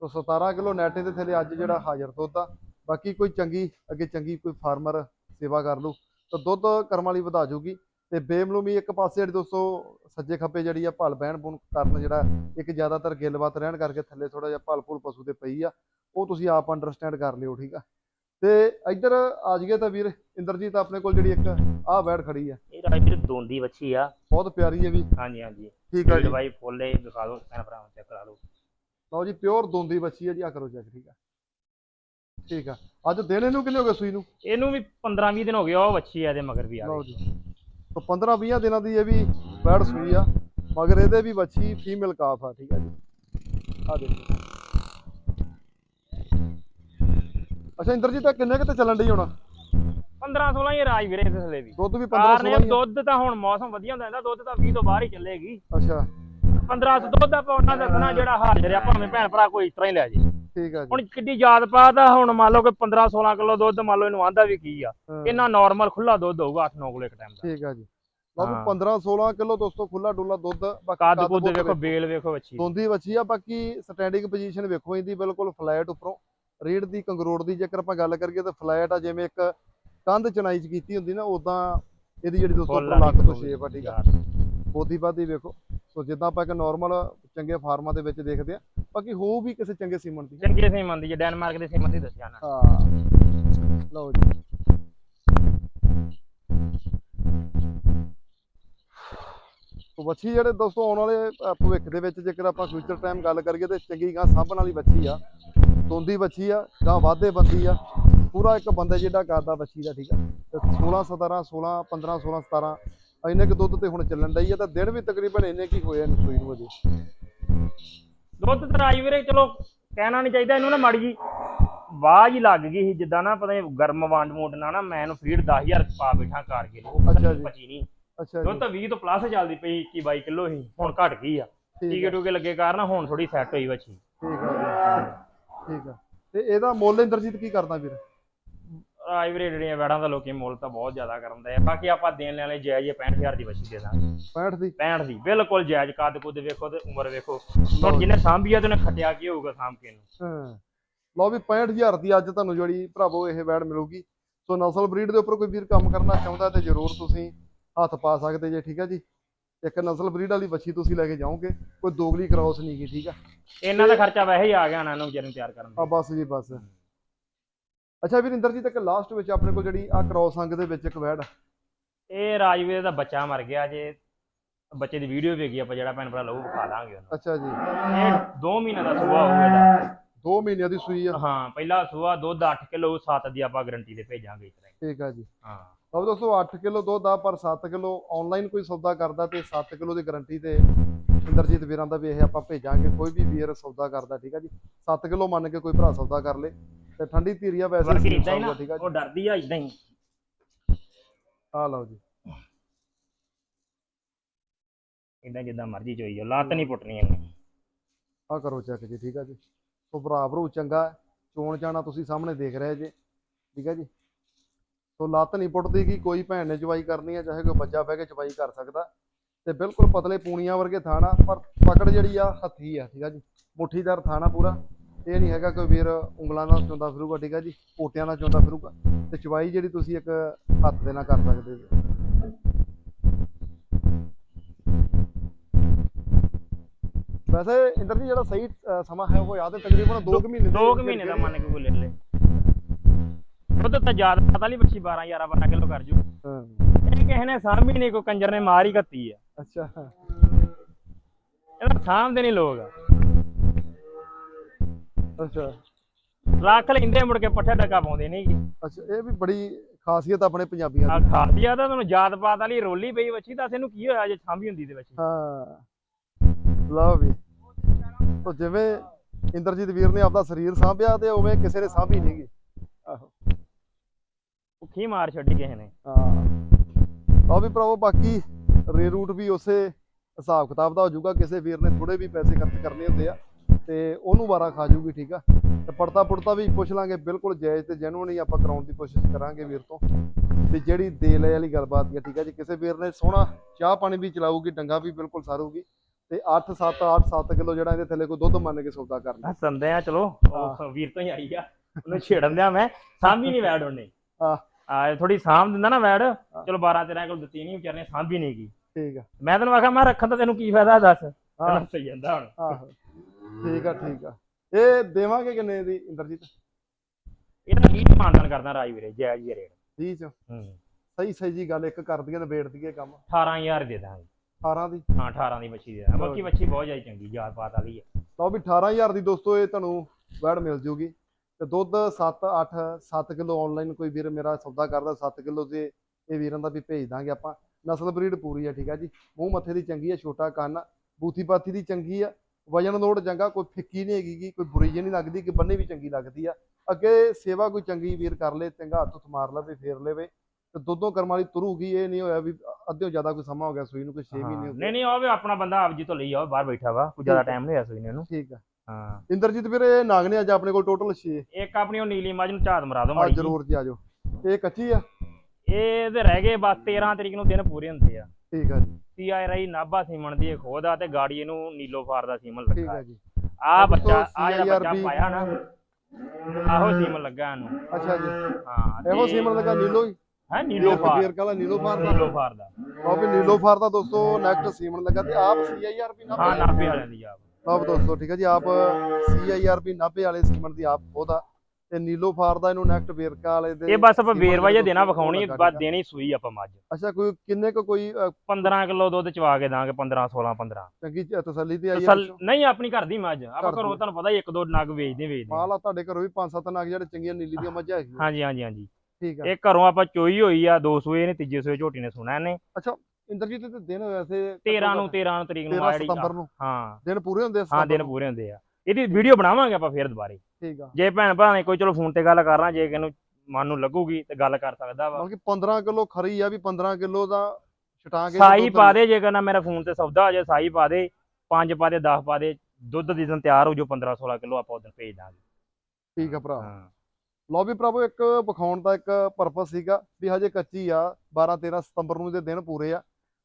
ਤੋ 17 ਕਿਲੋ ਨੈਟ ਦੇ ਥੱਲੇ ਅੱਜ ਜਿਹੜਾ ਹਾਜ਼ਰ ਦੁੱਧ ਆ। ਬਾਕੀ ਕੋਈ ਚੰਗੀ ਅੱਗੇ ਚੰਗੀ ਕੋਈ ਫਾਰਮਰ ਸੇਵਾ ਕਰ ਲੂ ਤਾਂ ਦੁੱਧ ਕਰਮ ਵਾਲੀ ਵਧਾ ਜੂਗੀ। ਤੇ ਬੇਮਲੂਮੀ ਇੱਕ ਪਾਸੇ ਜਿਹੜੀ ਦੋਸਤੋ ਸੱਜੇ ਖੱਬੇ ਜਿਹੜੀ ਆ ਭਲ ਬਹਿਣ ਬੁਣ ਕਰਨ ਜਿਹੜਾ ਇੱਕ ਜ਼ਿਆਦਾਤਰ ਗਿੱਲਬਾਤ ਰਹਿਣ ਕਰਕੇ ਥੱਲੇ ਥੋੜਾ ਜਿਹਾ ਭਲ ਭੁਲ ਪਸ਼ੂ ਤੇ ਪਈ ਆ ਉਹ ਤੁਸੀਂ ਆਪ ਅੰਡਰਸਟੈਂਡ ਕਰ ਲਿਓ ਠੀਕ ਆ। ਤੇ ਇੱਧਰ ਆ ਜਾਈਏ ਤਾਂ ਵੀਰ ਇੰਦਰਜੀਤ ਆਪਣੇ ਕੋਲ ਜਿਹੜੀ ਇੱਕ ਆਹ ਬੈੜ ਖੜੀ ਆ। ਇਹ ਰਾਜ ਵੀਰ ਦੋਂਦੀ ਵੱਛੀ ਆ। ਬਹੁਤ ਪਿਆਰੀ ਹੈ ਵੀ। ਹਾਂਜੀ ਹਾਂਜੀ। ਠੀਕ ਆ ਜੀ। ਦਵਾਈ ਫੁੱਲੇ ਦਿਖਾ ਦਿਓ ਭੈਣ ਭਰਾਵਾਂ ਚੈੱਕ ਕਰਾ ਲਓ ਲਓ ਜੀ ਪਿਓਰ ਦੋਂਦੀ ਬੱਚੀ ਹੈ ਜੀ ਆ ਕਰੋ ਚੈੱਕ ਠੀਕ ਆ। ਠੀਕ ਆ। ਅੱਜ ਦਿਨ ਇਹਨੂੰ ਕਿੰਨੇ ਹੋ ਗਏ ਸੂਈ ਨੂੰ? ਇਹਨੂੰ ਵੀ 15 20 ਦਿਨ ਹੋ ਗਏ ਉਹ ਵੱਛੀ ਆ ਇਹਦੇ ਮਗਰ ਵੀ ਆ ਲਓ ਜੀ। ਤਾਂ 15 20 ਦਿਨਾਂ ਦੀ ਇਹ ਵੀ ਬੈੜ ਸੂਈ ਆ। ਮਗਰ ਇਹਦੇ ਵੀ ਬੱਚੀ ਫੀਮੇਲ ਕਾਫ ਆ ਠੀਕ ਆ ਜੀ। ਆ ਦੇਖੋ। ਅੱਛਾ ਇੰਦਰਜੀਤ ਇਹ ਕਿੰਨੇ ਕਿਤੇ ਚੱਲਣ ਡਈ ਹੁਣ? 15 16 ਹੀ ਰਾਜ ਵੀਰੇ ਇਹਦੇ ਥੱਲੇ ਵੀ। ਦੁੱਧ ਵੀ 15 ਕਾਰਨ 16 ਇਹ ਹੀ ਆ। ਦੁੱਧ ਤਾਂ ਹੁਣ ਮੌਸਮ ਵਧੀਆ ਹੁੰਦਾ ਇਹਦਾ ਦੁੱਧ ਤਾਂ 20 ਤੋਂ ਬਾਹਰ ਹੀ ਚੱਲੇਗੀ। ਅੱਛਾ। 15 ਤੋਂ ਦੁੱਧ ਆਪਾਂ ਉਹਨਾਂ ਦੱਸਣਾ ਜਿਹੜਾ ਹਾਜ਼ਰ ਆ ਭਾਵੇਂ ਭੈਣ ਭਰਾ ਕੋਈ ਇਸ ਤਰ੍ਹਾਂ ਹੀ ਲੈ ਜੇ। ਠੀਕ ਆ ਜੀ। ਹੁਣ ਕਿੱਡੀ ਯਾਦ ਆ ਹੁਣ ਮੰਨ ਲਓ ਕਿ 15 16 ਕਿਲੋ ਦੁੱਧ ਮੰਨ ਲਓ ਇਹਨੂੰ ਆਂਦਾ ਵੀ ਕੀ ਆ? ਇਹਨਾਂ ਨਾਰਮਲ ਖੁੱਲਾ ਦੁੱਧ ਹੋਊਗਾ 8 9 ਕਿਲੋ ਇੱਕ ਟਾਈਮ ਦਾ। ਠੀਕ ਆ ਜੀ। ਹਾਂ। 15 16 ਕਿਲੋ ਦੋਸਤੋ ਖੁੱਲਾ ਡੁੱਲਾ ਦੁੱਧ ਬਾਕੀ ਕੱਦ ਕੱਦ ਵੇਖੋ ਬੇਲ ਵੇਖੋ ਵੱਛੀ। ਦੀ। ਦੋਂਦੀ ਬੱਚੀ ਆ ਬਾਕੀ ਸਟੈਂਡਿੰਗ ਪੋਜੀਸ਼ਨ ਵੇਖੋ ਇਹਦੀ ਬਿਲਕੁਲ ਫਲੈਟ ਉੱਪਰੋਂ। ਰੀੜ ਦੀ ਕੰਗਰੋੜ ਦੀ ਜੇਕਰ ਆਪਾਂ ਗੱਲ ਕਰੀਏ ਤਾਂ ਫਲੈਟ ਆ ਜਿਵੇਂ ਇੱਕ ਕੰਧ ਚਨਾਈ ਚ ਕੀਤੀ ਹੁੰਦੀ ਨਾ ਉਦਾਂ ਇਹਦੀ ਜਿਹੜੀ ਦੋਸਤੋ ਲੱਕ ਤੋਂ ਸ਼ੇਪ ਆ ਠੀਕ ਆ। ਬੋਦੀ ਬਾਦੀ ਵੇਖੋ। ਸੋ ਜਿੱਦਾਂ ਆਪਾਂ ਇੱਕ ਨਾਰਮਲ ਚੰਗੇ ਫਾਰਮਾਂ ਦੇ ਵਿੱਚ ਦੇਖਦੇ ਆ ਬਾਕੀ ਹੋ ਵੀ ਕਿਸੇ ਚੰਗੇ ਸੀਮਨ ਦੀ। ਚੰਗੇ ਸੀਮਨ ਦੀ ਜੇ ਡੈਨਮਾਰਕ ਦੇ ਸੀਮਨ ਦੀ ਦੱਸਿਆ ਨਾ। ਹਾਂ। ਲਓ ਜੀ। ਤੋ ਬੱਚੀ ਜਿਹੜੇ ਦੋਸਤੋ ਆਉਣ ਵਾਲੇ ਭਵਿੱਖ ਦੇ ਵਿੱਚ ਜੇਕਰ ਆਪਾਂ ਫਿਊਚਰ ਟਾਈਮ ਗੱਲ ਕਰੀਏ ਤੇ ਚੰਗੀ ਗਾਂ ਸਾਂਭਣ ਵਾਲੀ ਬੱਚੀ ਆ ਦੋਂਦੀ ਬੱਚੀ ਆ ਗਾਂ ਵਾਧੇ ਬੰਦੀ ਆ ਪੂਰਾ ਇੱਕ ਬੰਦੇ ਜਿਹੜਾ ਕਰਦਾ ਬੱਚੀ ਦਾ ਠੀਕ ਆ। ਤੇ 16 17 16 15 16 17 ਇੰਨੇ ਕੁ ਦੁੱਧ ਤੇ ਹੁਣ ਚੱਲਣ ਡਈ ਆ ਤਾਂ ਦਿਨ ਵੀ ਤਕਰੀਬਨ ਇੰਨੇ ਕੀ ਹੋਏ ਨੇ ਸੂਈ ਨੂੰ ਅਜੇ ਦੁੱਧ ਤਾਂ ਰਾਜ ਵੀਰੇ ਚਲੋ ਕਹਿਣਾ ਨਹੀਂ ਚਾਹੀਦਾ ਇਹਨੂੰ ਨਾ ਮਾੜੀ ਜੀ ਵਾਹ ਹੀ ਲੱਗ ਗਈ ਸੀ ਜਿੱਦਾਂ ਨਾ ਪਤਾ ਨੀ ਗਰਮ ਵੰਡ ਮੋਡ ਨਾਲ ਨਾ ਮੈਂ ਇਹਨੂੰ ਫੀਡ 10000 ਪਾ ਬੈਠਾ ਕਾਰ ਕੇ ਉਹ ਅੱਛਾ ਜੀ। ਭੱਜੀ ਨਹੀਂ ਅੱਛਾ ਦੁੱਧ ਜੀ। ਤਾਂ 20 ਤੋਂ ਪਲੱਸ ਚੱਲਦੀ ਪਈ 21 22 ਕਿਲੋ ਸੀ ਹੁਣ ਘਟ ਗਈ ਆ। ਠੀਕ ਟੀਕੇ ਟੂਕੇ ਲੱਗੇ ਕਾਰਨ ਹੁਣ ਥੋੜੀ ਸੈੱਟ ਹੋਈ ਬੱਚੀ। ਠੀਕ ਆ ਜੀ। ਠੀਕ ਆ। ਤੇ ਇਹਦਾ ਮੁੱਲ ਇੰਦਰਜੀਤ ਕੀ ਕਰਦਾ ਵੀਰ? ਵੀਰੇ ਜਿਹੜੀਆਂ ਵੈੜਾਂ ਦਾ ਲੋਕੀ ਮੁੱਲ ਤਾਂ ਬਹੁਤ ਜ਼ਿਆਦਾ ਕਰਦੇ ਆ। ਬਾਕੀ ਆਪਾਂ ਦੇਣ ਵਾਲੇ ਜਾਇਜ਼ ਹੀ 65000 ਦੀ ਬੱਚੀ ਦੇ ਦਾਂਗੇ। 65 ਦੀ? 65 ਦੀ ਬਿਲਕੁਲ ਜਾਇਜ਼। ਕੱਦ ਕੁੱਦ ਵੇਖੋ ਤੇ ਉਮਰ ਵੇਖੋ। ਹੁਣ ਜਿਹਨੇ ਸਾਂਭੀ ਆ ਤੇ ਉਹਨੇ ਖਟਿਆ ਕੀ ਹੋਊਗਾ ਸਾਂਭ ਕੇ ਨੂੰ ਹਾਂ। ਲਓ ਵੀ 65000 ਦੀ ਅੱਜ ਤੁਹਾਨੂੰ ਜਿਹੜੀ ਭਰਾਵੋ ਇਹ ਵੈੜ ਮਿਲੂਗੀ। ਸੋ ਨਸਲ ਬਰੀਡ ਦੇ ਉੱਪਰ ਕੋਈ ਵੀਰ ਕੰਮ ਕਰਨਾ ਚਾਹੁੰਦਾ ਤੇ ਜ਼ਰੂਰ ਤੁਸੀਂ ਹੱਥ ਪਾ ਸਕਦੇ ਜੇ ਠੀਕ ਆ ਜੀ? ਇੱਕ ਨਸਲ ਬਰੀਡ ਵਾਲੀ ਬੱਚੀ ਤੁਸੀਂ ਲੈ ਕੇ ਜਾਓਗੇ। ਕੋਈ ਦੋਗਲੀ ਕ੍ਰਾਸ ਨਹੀਂ ਗੀ ਠੀਕ ਆ? ਇਹਨਾਂ ਦਾ ਖਰਚਾ ਵੈਸੇ ਹੀ ਆ ਗਿਆ ਨਾ ਇਹਨੂੰ ਵਿਚਾਰੇ ਨੂੰ ਤਿਆਰ ਕਰਨ ਆ ਦਾ ਬਸ ਜੀ ਬਸ। ਅੱਛਾ ਵੀਰ ਇੰਦਰ ਜੀ ਤੱਕ ਲਾਸਟ ਵਿੱਚ ਆਪਣੇ ਕੋਲ ਜਿਹੜੀ ਆ ਕ੍ਰਾਸ ਅੰਗ ਦੇ ਵਿੱਚ ਇੱਕ ਵੈੜ ਇਹ ਰਾਜਵੀਰ ਦਾ ਬੱਚਾ ਮਰ ਗਿਆ ਜੇ ਬੱਚੇ ਦੀ ਵੀਡੀਓ ਵੇਖੀ ਆਪਾਂ ਜਿਹੜਾ ਭੈਣ ਭਰਾ ਲਊ ਵਿਖਾ ਦਾਂਗੇ ਉਹਨੂੰ। ਅੱਛਾ ਜੀ। ਇਹ 2 ਮਹੀਨੇ ਦਾ ਸੂਆ ਹੋਊ ਇਹਦਾ। 2 ਮਹੀਨਿਆਂ ਦੀ ਸੂਈ ਆ। ਹਾਂ ਪਹਿਲਾ ਸੂਆ ਦੁੱਧ 8 ਕਿਲੋ 7 ਦੀ ਆਪਾਂ ਗਾਰੰਟੀ ਤੇ ਭੇਜਾਂਗੇ ਇਸ ਤਰ੍ਹਾਂ। ਠੀਕ ਆ ਜੀ। ਹਾਂ। ਲਓ ਦੋਸਤੋ 8 ਕਿਲੋ ਦੁੱਧ ਆ ਪਰ 7 ਕਿਲੋ ਆਨਲਾਈਨ ਕੋਈ ਸੌਦਾ ਕਰਦਾ ਤੇ 7 ਕਿਲੋ ਦੀ ਗਾਰੰਟੀ ਤੇ ਇੰਦਰਜੀਤ ਵੀਰਾਂ ਦਾ ਵੀ ਇਹ ਆਪਾਂ ਭੇਜਾਂਗੇ। ਕੋਈ ਵੀ ਵੀਰ ਸੌਦਾ ਕਰਦਾ ਠੀਕ ਆ ਜੀ। 7 ਕਿਲੋ ਮੰਨ ਕੇ ਕੋਈ ਭਰਾ ਸੌਦਾ ਕਰ ਲੇ। ਤੇ ਠੰਡੀ ਧੀਰੀਆ ਵੈਸੇ ਵਰਗੀ ਹੀ ਇਦਾਂ ਹੀ ਨਾ ਠੀਕ ਆ ਜੀ। ਉਹ ਡਰਦੀ ਆ ਇਦਾਂ ਹੀ। ਆ ਲਓ ਜੀ। ਇਦਾਂ ਜਿੱਦਾਂ ਮਰਜ਼ੀ ਚੋਈ ਜਾਓ ਲੱਤ ਨਹੀਂ ਪੁੱਟਣੀ ਇਹਨੇ। ਆ ਕਰੋ ਚੈੱਕ ਜੀ ਠੀਕ ਆ ਜੀ। ਸੋ ਭਰਾ ਭਰੂ ਚੰਗਾ ਹੈ। ਚੋਣ ਚਾਣਾ ਤੁਸੀਂ ਸਾਹਮਣੇ ਦੇਖ ਰਹੇ ਜੇ ਠੀਕ ਆ ਜੀ। ਸੋ ਲੱਤ ਨਹੀਂ ਪੁੱਟਦੀ ਕਿ ਕੋਈ ਭੈਣ ਨੇ ਚਵਾਈ ਕਰਨੀ ਹੈ ਚਾਹੇ ਕੋਈ ਬੱਚਾ ਬਹਿ ਕੇ ਚਵਾਈ ਕਰ ਸਕਦਾ। ਤੇ ਬਿਲਕੁਲ ਪਤਲੇ ਪੂਣੀਆਂ ਵਰਗੇ ਥਾਣਾ ਪਰ ਪਕੜ ਜਿਹੜੀ ਆ ਹੱਥੀ ਆ ਠੀਕ ਆ ਜੀ। ਮੁੱਠੀਦਾਰ ਥਾਣਾ ਪੂਰਾ। ਇਹ ਨਹੀਂ ਹੈਗਾ ਕੋਈ ਵੀਰ ਉਂਗਲਾਂ ਨਾਲ ਚੁੰਦਾ ਫਿਰੂਗਾ ਠੀਕ ਆ ਜੀ? ਪੋਟਿਆਂ ਨਾਲ ਚੁੰਦਾ ਫਿਰੂਗਾ। ਤੇ ਚਵਾਈ ਜਿਹੜੀ ਤੁਸੀਂ ਇੱਕ ਹੱਥ ਦੇ ਨਾਲ ਕਰ ਸਕਦੇ ਜੀ ਵੈਸੇ ਇੰਦਰ ਜੀ ਜਿਹੜਾ ਸਹੀ ਸਮਾਂ ਹੈ ਉਹ ਯਾਦ ਹੈ ਤਕਰੀਬਨ 2 ਮਹੀਨੇ ਦੇ 2 ਵਿੱਚ ਮਹੀਨੇ ਦਾ ਮੰਨ ਕੇ ਕੋਈ ਲੈ ਲੈ। ਦੁੱਧ ਤਾਂ ਜ਼ਿਆਦਾ ਪਤਾ ਨਹੀਂ ਬੱਚੀ 12 11 12 ਕਿਲੋ ਕਰ ਜੂ। ਹਾਂ। ਇਹ ਕਿਸੇ ਨੇ ਨਹੀਂ ਕੋਈ ਕੰਜਰ ਨੇ ਮਾਰ ਹੀ ਘੱਤੀ ਆ। ਅੱਛਾ। ਇਹਦਾ ਸਾਂਭਦੇ ਨਹੀਂ ਲੋਕ। ਅੱਛਾ। ਰੱਖ ਲੈਂਦੇ ਮੁੜ ਕੇ ਪੱਠੇ ਡੱਕਾ ਪਾਉਂਦੇ ਨਹੀਂ ਗੀ ਅੱਛਾ ਇਹ ਵੀ ਬੜੀ ਖਾਸੀਅਤ ਆਪਣੇ ਪੰਜਾਬੀਆਂ ਆ ਦੀ ਖਾਸੀਆ ਤਾਂ ਤੁਹਾਨੂੰ ਜਾਤ ਪਾਤ ਵਾਲੀ ਰੋਲੀ ਪਈ ਬੱਚੀ ਦੱਸ ਇਹਨੂੰ ਕੀ ਹੋਇਆ ਜੇ ਸਾਂਭੀ ਹੁੰਦੀ ਤੇ ਬੱਚੀ? ਹਾਂ। ਲਓ ਵੀ। ਤੋ ਜਿਵੇਂ ਇੰਦਰਜੀਤ ਵੀਰ ਨੇ ਆਪਦਾ ਸਰੀਰ ਸਾਂਭਿਆ ਤੇ ਉਵੇਂ ਕਿਸੇ ਨੇ ਸਾਂਭੀ ਨਹੀਂਗੀ ਆਹੋ। ਭੁੱਖੀ ਮਾਰ ਛੱਡੀ ਕਿਸੇ ਨੇ। ਹਾਂ। ਲਓ ਵੀ ਭਰਾਵੋ ਬਾਕੀ ਰੇ ਰੂਟ ਵੀ ਉਸੇ ਹਿਸਾਬ ਕਿਤਾਬ ਦਾ ਹੋ ਜਾਊਗਾ। ਕਿਸੇ ਵੀਰ ਨੇ ਥੋੜੇ ਵੀ ਪੈਸੇ ਖਰਚ ਕਰਨੇ ਹੁੰਦੇ ਆ। ਤੇ ਉਹਨੂੰ ਵਾਰਾ ਖਾ ਜਾਊਗੀ ਠੀਕ ਆ? ਤੇ ਪੜਤਾ ਪੁੜਤਾ ਵੀ ਪੁੱਛ ਲਾਂਗੇ ਬਿਲਕੁਲ ਜਾਇਜ਼ ਤੇ ਜੈਨੂਨ ਹੀ ਆਪਾਂ ਕਰਾਉਣ ਦੀ ਕੋਸ਼ਿਸ਼ ਕਰਾਂਗੇ ਵੀਰ ਤੋਂ। ਵੀ ਜਿਹੜੀ ਦੇ ਲੈ ਵਾਲੀ ਗੱਲਬਾਤ ਹੈ ਠੀਕ ਆ ਜੀ ਕਿਸੇ ਵੀਰ ਨੇ ਸੋਹਣਾ ਚਾਹ ਪਾਣੀ ਵੀ ਚਲਾਊਗੀ ਡੰਗਾ ਵੀ ਬਿਲਕੁਲ ਸਾਰੂਗੀ ਤੇ 8 7 8 7 ਕਿਲੋ ਜਿਹੜਾ ਇਹਦੇ ਥੱਲੇ ਕੋਈ ਦੁੱਧ ਮੰਨ ਕੇ ਸੌਦਾ ਕਰਨਾ ਹੱਸੰਦੇ ਆ ਚਲੋ। ਵੀਰ ਤੋਂ ਹੀ ਆਈ ਆ ਉਹਨੂੰ ਛੇੜਨ ਦਿਆ ਮੈਂ ਸਾਂਭੀ ਨਹੀਂ ਵੈੜ ਉਹਨੇ। ਆ ਥੋੜੀ ਸਾਂਭ ਦਿੰਦਾ ਨਾ ਵੈੜ ਚਲੋ 12 13 ਕੋਲ ਦਿੱਤੀ ਨਹੀਂ ਵਿਚਾਰੇ ਸਾਂਭੀ ਨਹੀਂ ਗਈ ਠੀਕ ਆ। ਮੈਂ ਤੈਨੂੰ ਆਖਿਆ ਮੈਂ ਰੱਖਣ ਤਾਂ ਤੈਨੂੰ ਕੀ ਫਾਇਦਾ ਦੱਸ? ਹਾਂ। ਤੈਨੂੰ ਸਹੀ ਜਾਂਦਾ ਹੁਣ। ਆਹੋ। ਠੀਕ ਆ ਠੀਕ ਆ। ਇਹ ਦੇਵਾਂਗੇ ਕਿੰਨੇ ਦੀ ਇੰਦਰਜੀਤ? ਇਹ ਤਾਂ ਕੀ ਮਾਨਦਾਨ ਕਰਦਾ ਰਾਜ ਵੀਰੇ ਜੈ ਜੀ ਰੇਟ। 30 ਚ। ਹੂੰ। ਸਹੀ ਸਹੀ ਜੀ ਗੱਲ ਇੱਕ ਕਰ ਦਈਏ ਨਿਬੇੜ ਦਈਏ ਕੰਮ। 18000 ਦੇ ਦਾਂਗੇ। 18 ਦੀ? ਹਾਂ 18 ਦੀ ਮੱਛੀ ਦੇ ਦਾਂਗੇ। ਬਾਕੀ ਮੱਛੀ ਬਹੁਤ ਜ਼ਿਆਦਾ ਚੰਗੀ ਯਾਦ ਪਾਤ ਵਾਲੀ ਹੈ ਤਾਂ ਵੀ 18000 ਦੀ ਦੋਸਤੋ ਇਹ ਤੁਹਾਨੂੰ ਵੈੜ ਮਿਲ ਜੂਗੀ। ਤੇ ਦੁੱਧ 7 8 7 ਕਿਲੋ ਆਨਲਾਈਨ ਕੋਈ ਵੀਰ ਮੇਰਾ ਸੌਦਾ ਕਰਦਾ 7 ਕਿਲੋ ਤੇ ਇਹ ਵੀਰਾਂ ਦਾ ਵੀ ਭੇਜ ਦਾਂਗੇ ਆਪਾਂ। ਨਸਲ ਬਰੀਡ ਪੂਰੀ ਆ ਠੀਕ ਆ ਜੀ। ਮੂੰਹ ਮੱਥੇ ਦੀ ਚੰਗੀ ਆ ਛੋਟਾ ਕੰਨ ਬੂਥੀ ਪਾਥੀ ਦੀ ਚੰਗੀ ਆ। ਵਜਨ ਲੋਡ ਚੰਗਾ ਕੋਈ ਫਿੱਕੀ ਨਹੀਂ ਹੈਗੀ ਕੋਈ ਬੁਰੀ ਜਿਹੀ ਨਹੀਂ ਲੱਗਦੀ ਕਿ ਬੰਨੇ ਵੀ ਚੰਗੀ ਲੱਗਦੀ ਆ। ਅੱਗੇ ਸੇਵਾ ਕੋਈ ਚੰਗੀ ਵੀਰ ਕਰ ਲੇ ਚੰਗਾ ਹੱਥ ਮਾਰ ਲਵੇ ਫੇਰ ਲਵੇ ਤੇ ਦੁੱਧੋਂ ਕਰਮ ਵਾਲੀ ਤੁਰੂਗੀ ਇਹ ਨਹੀਂ ਹੋਇਆ ਵੀ ਅੱਧਿਓ ਜ਼ਿਆਦਾ ਕੋਈ ਸਮਾਂ ਹੋ ਗਿਆ ਸੂਈ ਨੂੰ ਕੋਈ 6 ਮਹੀਨੇ ਹੋ ਗਏ। ਨਹੀਂ ਨਹੀਂ ਉਹ ਵੀ ਆਪਣਾ ਬੰਦਾ ਆਪ ਜੀ ਤੋਂ ਲਈ ਆ ਉਹ ਬਾਹਰ ਬੈਠਾ ਵਾ ਕੋਈ ਜ਼ਿਆਦਾ। ਟਾਈਮ ਨਹੀਂ ਹੋਇਆ ਸੋਈ ਨੇ ਉਹਨੂੰ ਠੀਕ ਆ। ਹਾਂ। ਇੰਦਰਜੀਤ ਵੀਰ ਇਹ ਨਾਗ ਨੇ ਅੱਜ ਆਪਣੇ ਕੋਲ ਟੋਟਲ 6 ਇੱਕ ਆਪਣੀ ਉਹ ਨੀਲੀ ਮੱਝ ਨੂੰ ਝਾਤ ਮਰਾ ਦੋ ਆ ਮਾੜੀ ਜਿਹੀ। ਜਰੂਰ ਜੀ ਆਜੋ ਇਹ ਕੱਚੀ ਆ? ਇਹ ਤੇ ਰਹਿ ਗਏ ਬਸ 13 ਤਰੀਕ ਨੂੰ ਦਿਨ ਪੂਰੇ ਹੁੰਦੇ ਆ। ਠੀਕ ਆ ਜੀ। ਸੀ ਆਈ ਰਹੀ ਨਾਭਾ ਸੀਮਨ ਦੀ ਇਹ ਖੋਦ ਆ ਤੇ ਗਾੜੀ ਇਹਨੂੰ ਨੀਲੋ ਫਾਰ ਦਾ ਸੀਮਨ ਠੀਕ ਲੱਗਾ ਆ ਜੀ। ਆ ਬੱਚਾ ਆ ਜਿਹੜਾ ਬੱਚਾ CIRB ਪਾਇਆ ਨਾ ਆਹੋ ਸੀਮਨ ਲੱਗਾ ਇਹਨੂੰ। ਅੱਛਾ ਜੀ। ਹਾਂ ਇਹੋ ਸੀਮਨ ਲਗਾ ਨੀਲੋ ਹੀ? ਹੈ ਨੀਲੋ ਨੀਲੋ ਫਾਰ। ਫੇਰ ਕਾਲਾ ਨੀਲੋ ਫਾਰ ਦਾ। ਨੀਲੋ ਫਾਰ ਦਾ। ਲਓ ਵੀ ਨੀਲੋ ਫਾਰ ਦਾ ਦੋਸਤੋ ਨੈਕਸਟ ਸੀਮਨ ਲੱਗਾ ਤੇ ਆਪ ਸੀਆਈਆਰਪੀ ਹਾਂ ਨਾਭੇ ਵਾਲਿਆਂ ਦੀ ਆ ਲਓ ਦੋਸਤੋ ਠੀਕ ਹੈ ਜੀ ਆਪ ਸੀਆਈਆਰਪੀ ਨਾਭੇ ਵਾਲੇ ਸੀਮਨ ਦੀ ਆਪ ਉਹਦਾ ਤੇ ਨੀਲੋ ਫਾਰ ਦਾ ਇਹਨੂੰ ਨੈਕਸਟ ਵੇਰਕਾ ਵਾਲੇ ਦੇ ਇਹ ਬਸ ਆਪਾਂ ਵੇਰਵਾ ਜਿਹਾ ਦੇਣਾ ਵਿਖਾਉਣੀ ਬਸ। ਦੇਣੀ ਸੂਈ ਆਪਾਂ ਮੱਝ। ਅੱਛਾ ਕੋਈ ਕਿੰਨੇ ਕੁ ਕੋਈ ਅ, 15 ਕਿਲੋ ਦੁੱਧ ਚਵਾ ਕੇ ਦਾਂਗੇ 15 16 15 ਚੰਗੀ ਤਸੱਲੀ ਤੇ ਆਈ ਹੈ ਨਹੀਂ ਆਪਣੀ ਘਰ ਦੀ ਮੱਝ। ਆਪਾਂ ਘਰ ਤੁਹਾਨੂੰ ਪਤਾ ਹੀ ਇੱਕ ਦੋ ਨਗ ਵੇਚਦੇ ਵੇਚਦੇ। ਮਾਲ ਤੁਹਾਡੇ ਘਰੋਂ ਵੀ ਪੰਜ ਸੱਤ ਨਗ ਜਿਹੜੇ ਚੰਗੀਆਂ ਨੀਲੀ ਦੀਆਂ ਮੱਝਾਂ ਹੈਗੀਆਂ। ਹਾਂਜੀ ਹਾਂਜੀ ਹਾਂਜੀ। ਠੀਕ ਆ। ਇਹ ਘਰੋਂ ਆਪਾਂ ਚੋਈ ਹੋਈ ਆ ਦੋ ਸੂਏ ਨੇ ਤੀਜੇ ਸੂਏ ਝੋਟੀ ਨੇ ਸੁਣਾ ਇਹਨੇ। ਇੰਦਰਜੀਤ ਤੇ ਦਿਨ ਵੈਸੇ 13 ਨੂੰ 13 ਨੂੰ ਤਰੀਕ ਨੂੰ 13 ਆ ਜਿਹੜੀ ਸਤੰਬਰ ਨੂੰ? ਹਾਂ। ਦਿਨ ਪੂਰੇ ਹੁੰਦੇ ਆ ਹਾਂ ਦਿਨ ਨੂੰ। ਪੂਰੇ ਹੁੰਦੇ ਆ। ਇਹਦੀ ਵੀਡੀਓ ਬਣਾਵਾਂਗੇ ਆਪਾਂ ਫੇਰ ਦੁਬਾਰੇ। ਠੀਕ ਆ। ਜੇ ਭੈਣ ਭਰਾ ਨੇ ਕੋਈ ਚਲੋ ਫੋਨ ਤੇ ਗੱਲ ਕਰਨਾ ਜੇ ਕਿਨੂੰ ਮਨ ਨੂੰ ਲੱਗੂਗੀ ਤੇ ਗੱਲ ਕਰ ਸਕਦਾ ਵਾ। ਮਤਲਬ ਕਿ 15 ਕਿਲੋ ਖਰੀ ਆ ਵੀ 15 ਕਿਲੋ ਦਾ ਛਟਾ ਕੇ ਸਾਈ ਪਾ ਦੇ ਜੇ ਕਰਨਾ ਮੇਰਾ ਫੋਨ ਤੇ ਸੌਦਾ ਹੋ ਜਾਏ ਸਾਈ ਪਾ ਦੇ 5 ਪਾ ਦੇ 10 ਪਾ ਦੇ ਦੁੱਧ ਦੀ ਦਿਨ ਤਿਆਰ ਹੋ ਜੋ 15 16 ਕਿਲੋ ਆਪਾਂ ਉਧਰ ਭੇਜ ਦਾਂਗੇ। ਠੀਕ ਆ ਭਰਾ। ਲਓ ਵੀ ਭਰਾਵੋ ਇੱਕ ਵਿਖਾਉਣ ਦਾ ਇੱਕ ਪਰਪਸ ਸੀਗਾ ਵੀ ਹਜੇ ਕੱਚੀ ਆ 12 13 ਸਤੰਬਰ ਨੂੰ ਇਹਦੇ ਦਿਨ ਪੂਰੇ ਆ।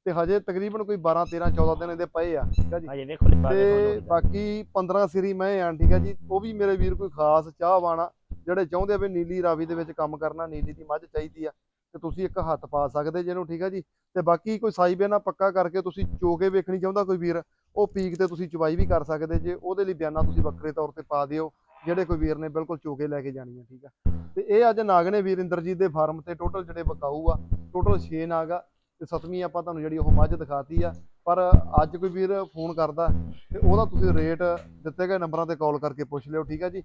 ਤੇ ਹਜੇ ਤਕਰੀਬਨ ਕੋਈ 12 13 14 ਦਿਨ ਇਹਦੇ ਪਏ ਆ ਠੀਕ ਆ ਜੀ? ਅਜੇ ਵੇਖੋ ਤੇ ਬਾਕੀ 15 ਸਿਰੀ ਮੈਂ ਆ ਠੀਕ ਆ ਜੀ? ਉਹ ਵੀ ਮੇਰੇ ਵੀਰ ਕੋਈ ਖਾਸ ਚਾਹਵਾਨ ਆ ਜਿਹੜੇ ਚਾਹੁੰਦੇ ਆ ਵੀ ਨੀਲੀ ਰਾਵੀ ਦੇ ਵਿੱਚ ਕੰਮ ਕਰਨਾ ਨੀਲੀ ਦੀ ਮੱਝ ਚਾਹੀਦੀ ਆ ਤੇ ਤੁਸੀਂ ਇੱਕ ਹੱਥ ਪਾ ਸਕਦੇ ਜਿਹਨੂੰ ਠੀਕ ਆ ਜੀ? ਤੇ ਬਾਕੀ ਕੋਈ ਸਾਈ ਬੇਨਾ ਪੱਕਾ ਕਰਕੇ ਤੁਸੀਂ ਚੋ ਕੇ ਵੇਖਣੀ ਚਾਹੁੰਦਾ ਕੋਈ ਵੀਰ ਉਹ ਪੀਕ ਤੇ ਤੁਸੀਂ ਚੁਬਾਈ ਵੀ ਕਰ ਸਕਦੇ ਜੇ ਉਹਦੇ ਲਈ ਬਿਆਨਾ ਤੁਸੀਂ ਵੱਖਰੇ ਤੌਰ ਤੇ ਪਾ ਦਿਓ ਜਿਹੜੇ ਕੋਈ ਵੀਰ ਨੇ ਬਿਲਕੁਲ ਚੋ ਕੇ ਲੈ ਕੇ ਜਾਣੀ ਆ ਠੀਕ ਆ? ਤੇ ਇਹ ਅੱਜ ਨਾਗਨੇ ਵੀਰ ਇੰਦਰਜੀਤ ਦੇ ਫਾਰਮ ਤੇ ਟੋਟਲ ਜਿਹੜੇ ਬਕਾਊ ਆ ਟੋਟਲ 6 ਨਾਗ ਆ ਤੇ ਸਤਵੀਂ ਆਪਾਂ ਤੁਹਾਨੂੰ ਜਿਹੜੀ ਉਹ ਮੱਝ ਦਿਖਾਤੀ ਆ ਪਰ ਅੱਜ ਕੋਈ ਵੀਰ ਫੋਨ ਕਰਦਾ ਤੇ ਉਹਦਾ ਤੁਸੀਂ ਰੇਟ ਦਿੱਤੇ ਗਏ ਨੰਬਰਾਂ ਤੇ ਕਾਲ ਕਰਕੇ ਪੁੱਛ ਲਿਓ ਠੀਕ ਆ ਜੀ?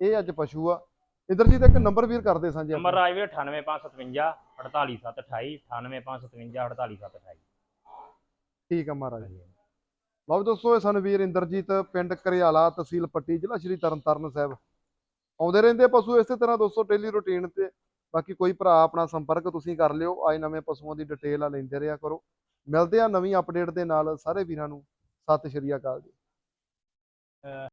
ਇਹ ਅੱਜ ਪਸ਼ੂ ਆ। ਇੰਦਰਜੀਤ ਇੱਕ ਨੰਬਰ ਵੀਰ ਕਰਦੇ ਸਾਂਝੇ ਨੰਬਰ ਰਾਜਵੀਰ 98557 48728 98557 48728 ਠੀਕ ਆ ਮਹਾਰਾਜ ਲਓ ਵੀ ਦੋਸਤੋ ਇਹ ਸਨ ਵੀਰ ਇੰਦਰਜੀਤ ਪਿੰਡ ਕਰਿਆਲਾ ਤਹਿਸੀਲ ਪੱਟੀ ਜ਼ਿਲ੍ਹਾ ਸ਼੍ਰੀ ਤਰਨਤਾਰਨ ਸਾਹਿਬ। ਆਉਂਦੇ ਰਹਿੰਦੇ ਪਸ਼ੂ ਇਸੇ ਤਰ੍ਹਾਂ ਦੋਸਤੋ ਡੇਲੀ ਰੁਟੀਨ ਤੇ। ਬਾਕੀ ਕੋਈ ਭਰਾ ਆਪਣਾ ਸੰਪਰਕ ਤੁਸੀਂ ਕਰ ਲਿਓ, ਆਏ ਨਵੇਂ ਪਸ਼ੂਆਂ ਦੀ ਡਿਟੇਲ ਆ ਲੈਂਦੇ ਰਿਹਾ ਕਰੋ। ਮਿਲਦੇ ਆ ਨਵੀਂ ਅਪਡੇਟ ਦੇ ਨਾਲ, ਸਾਰੇ ਵੀਰਾਂ ਨੂੰ ਸਤਿ ਸ਼੍ਰੀ ਅਕਾਲ ਜੀ।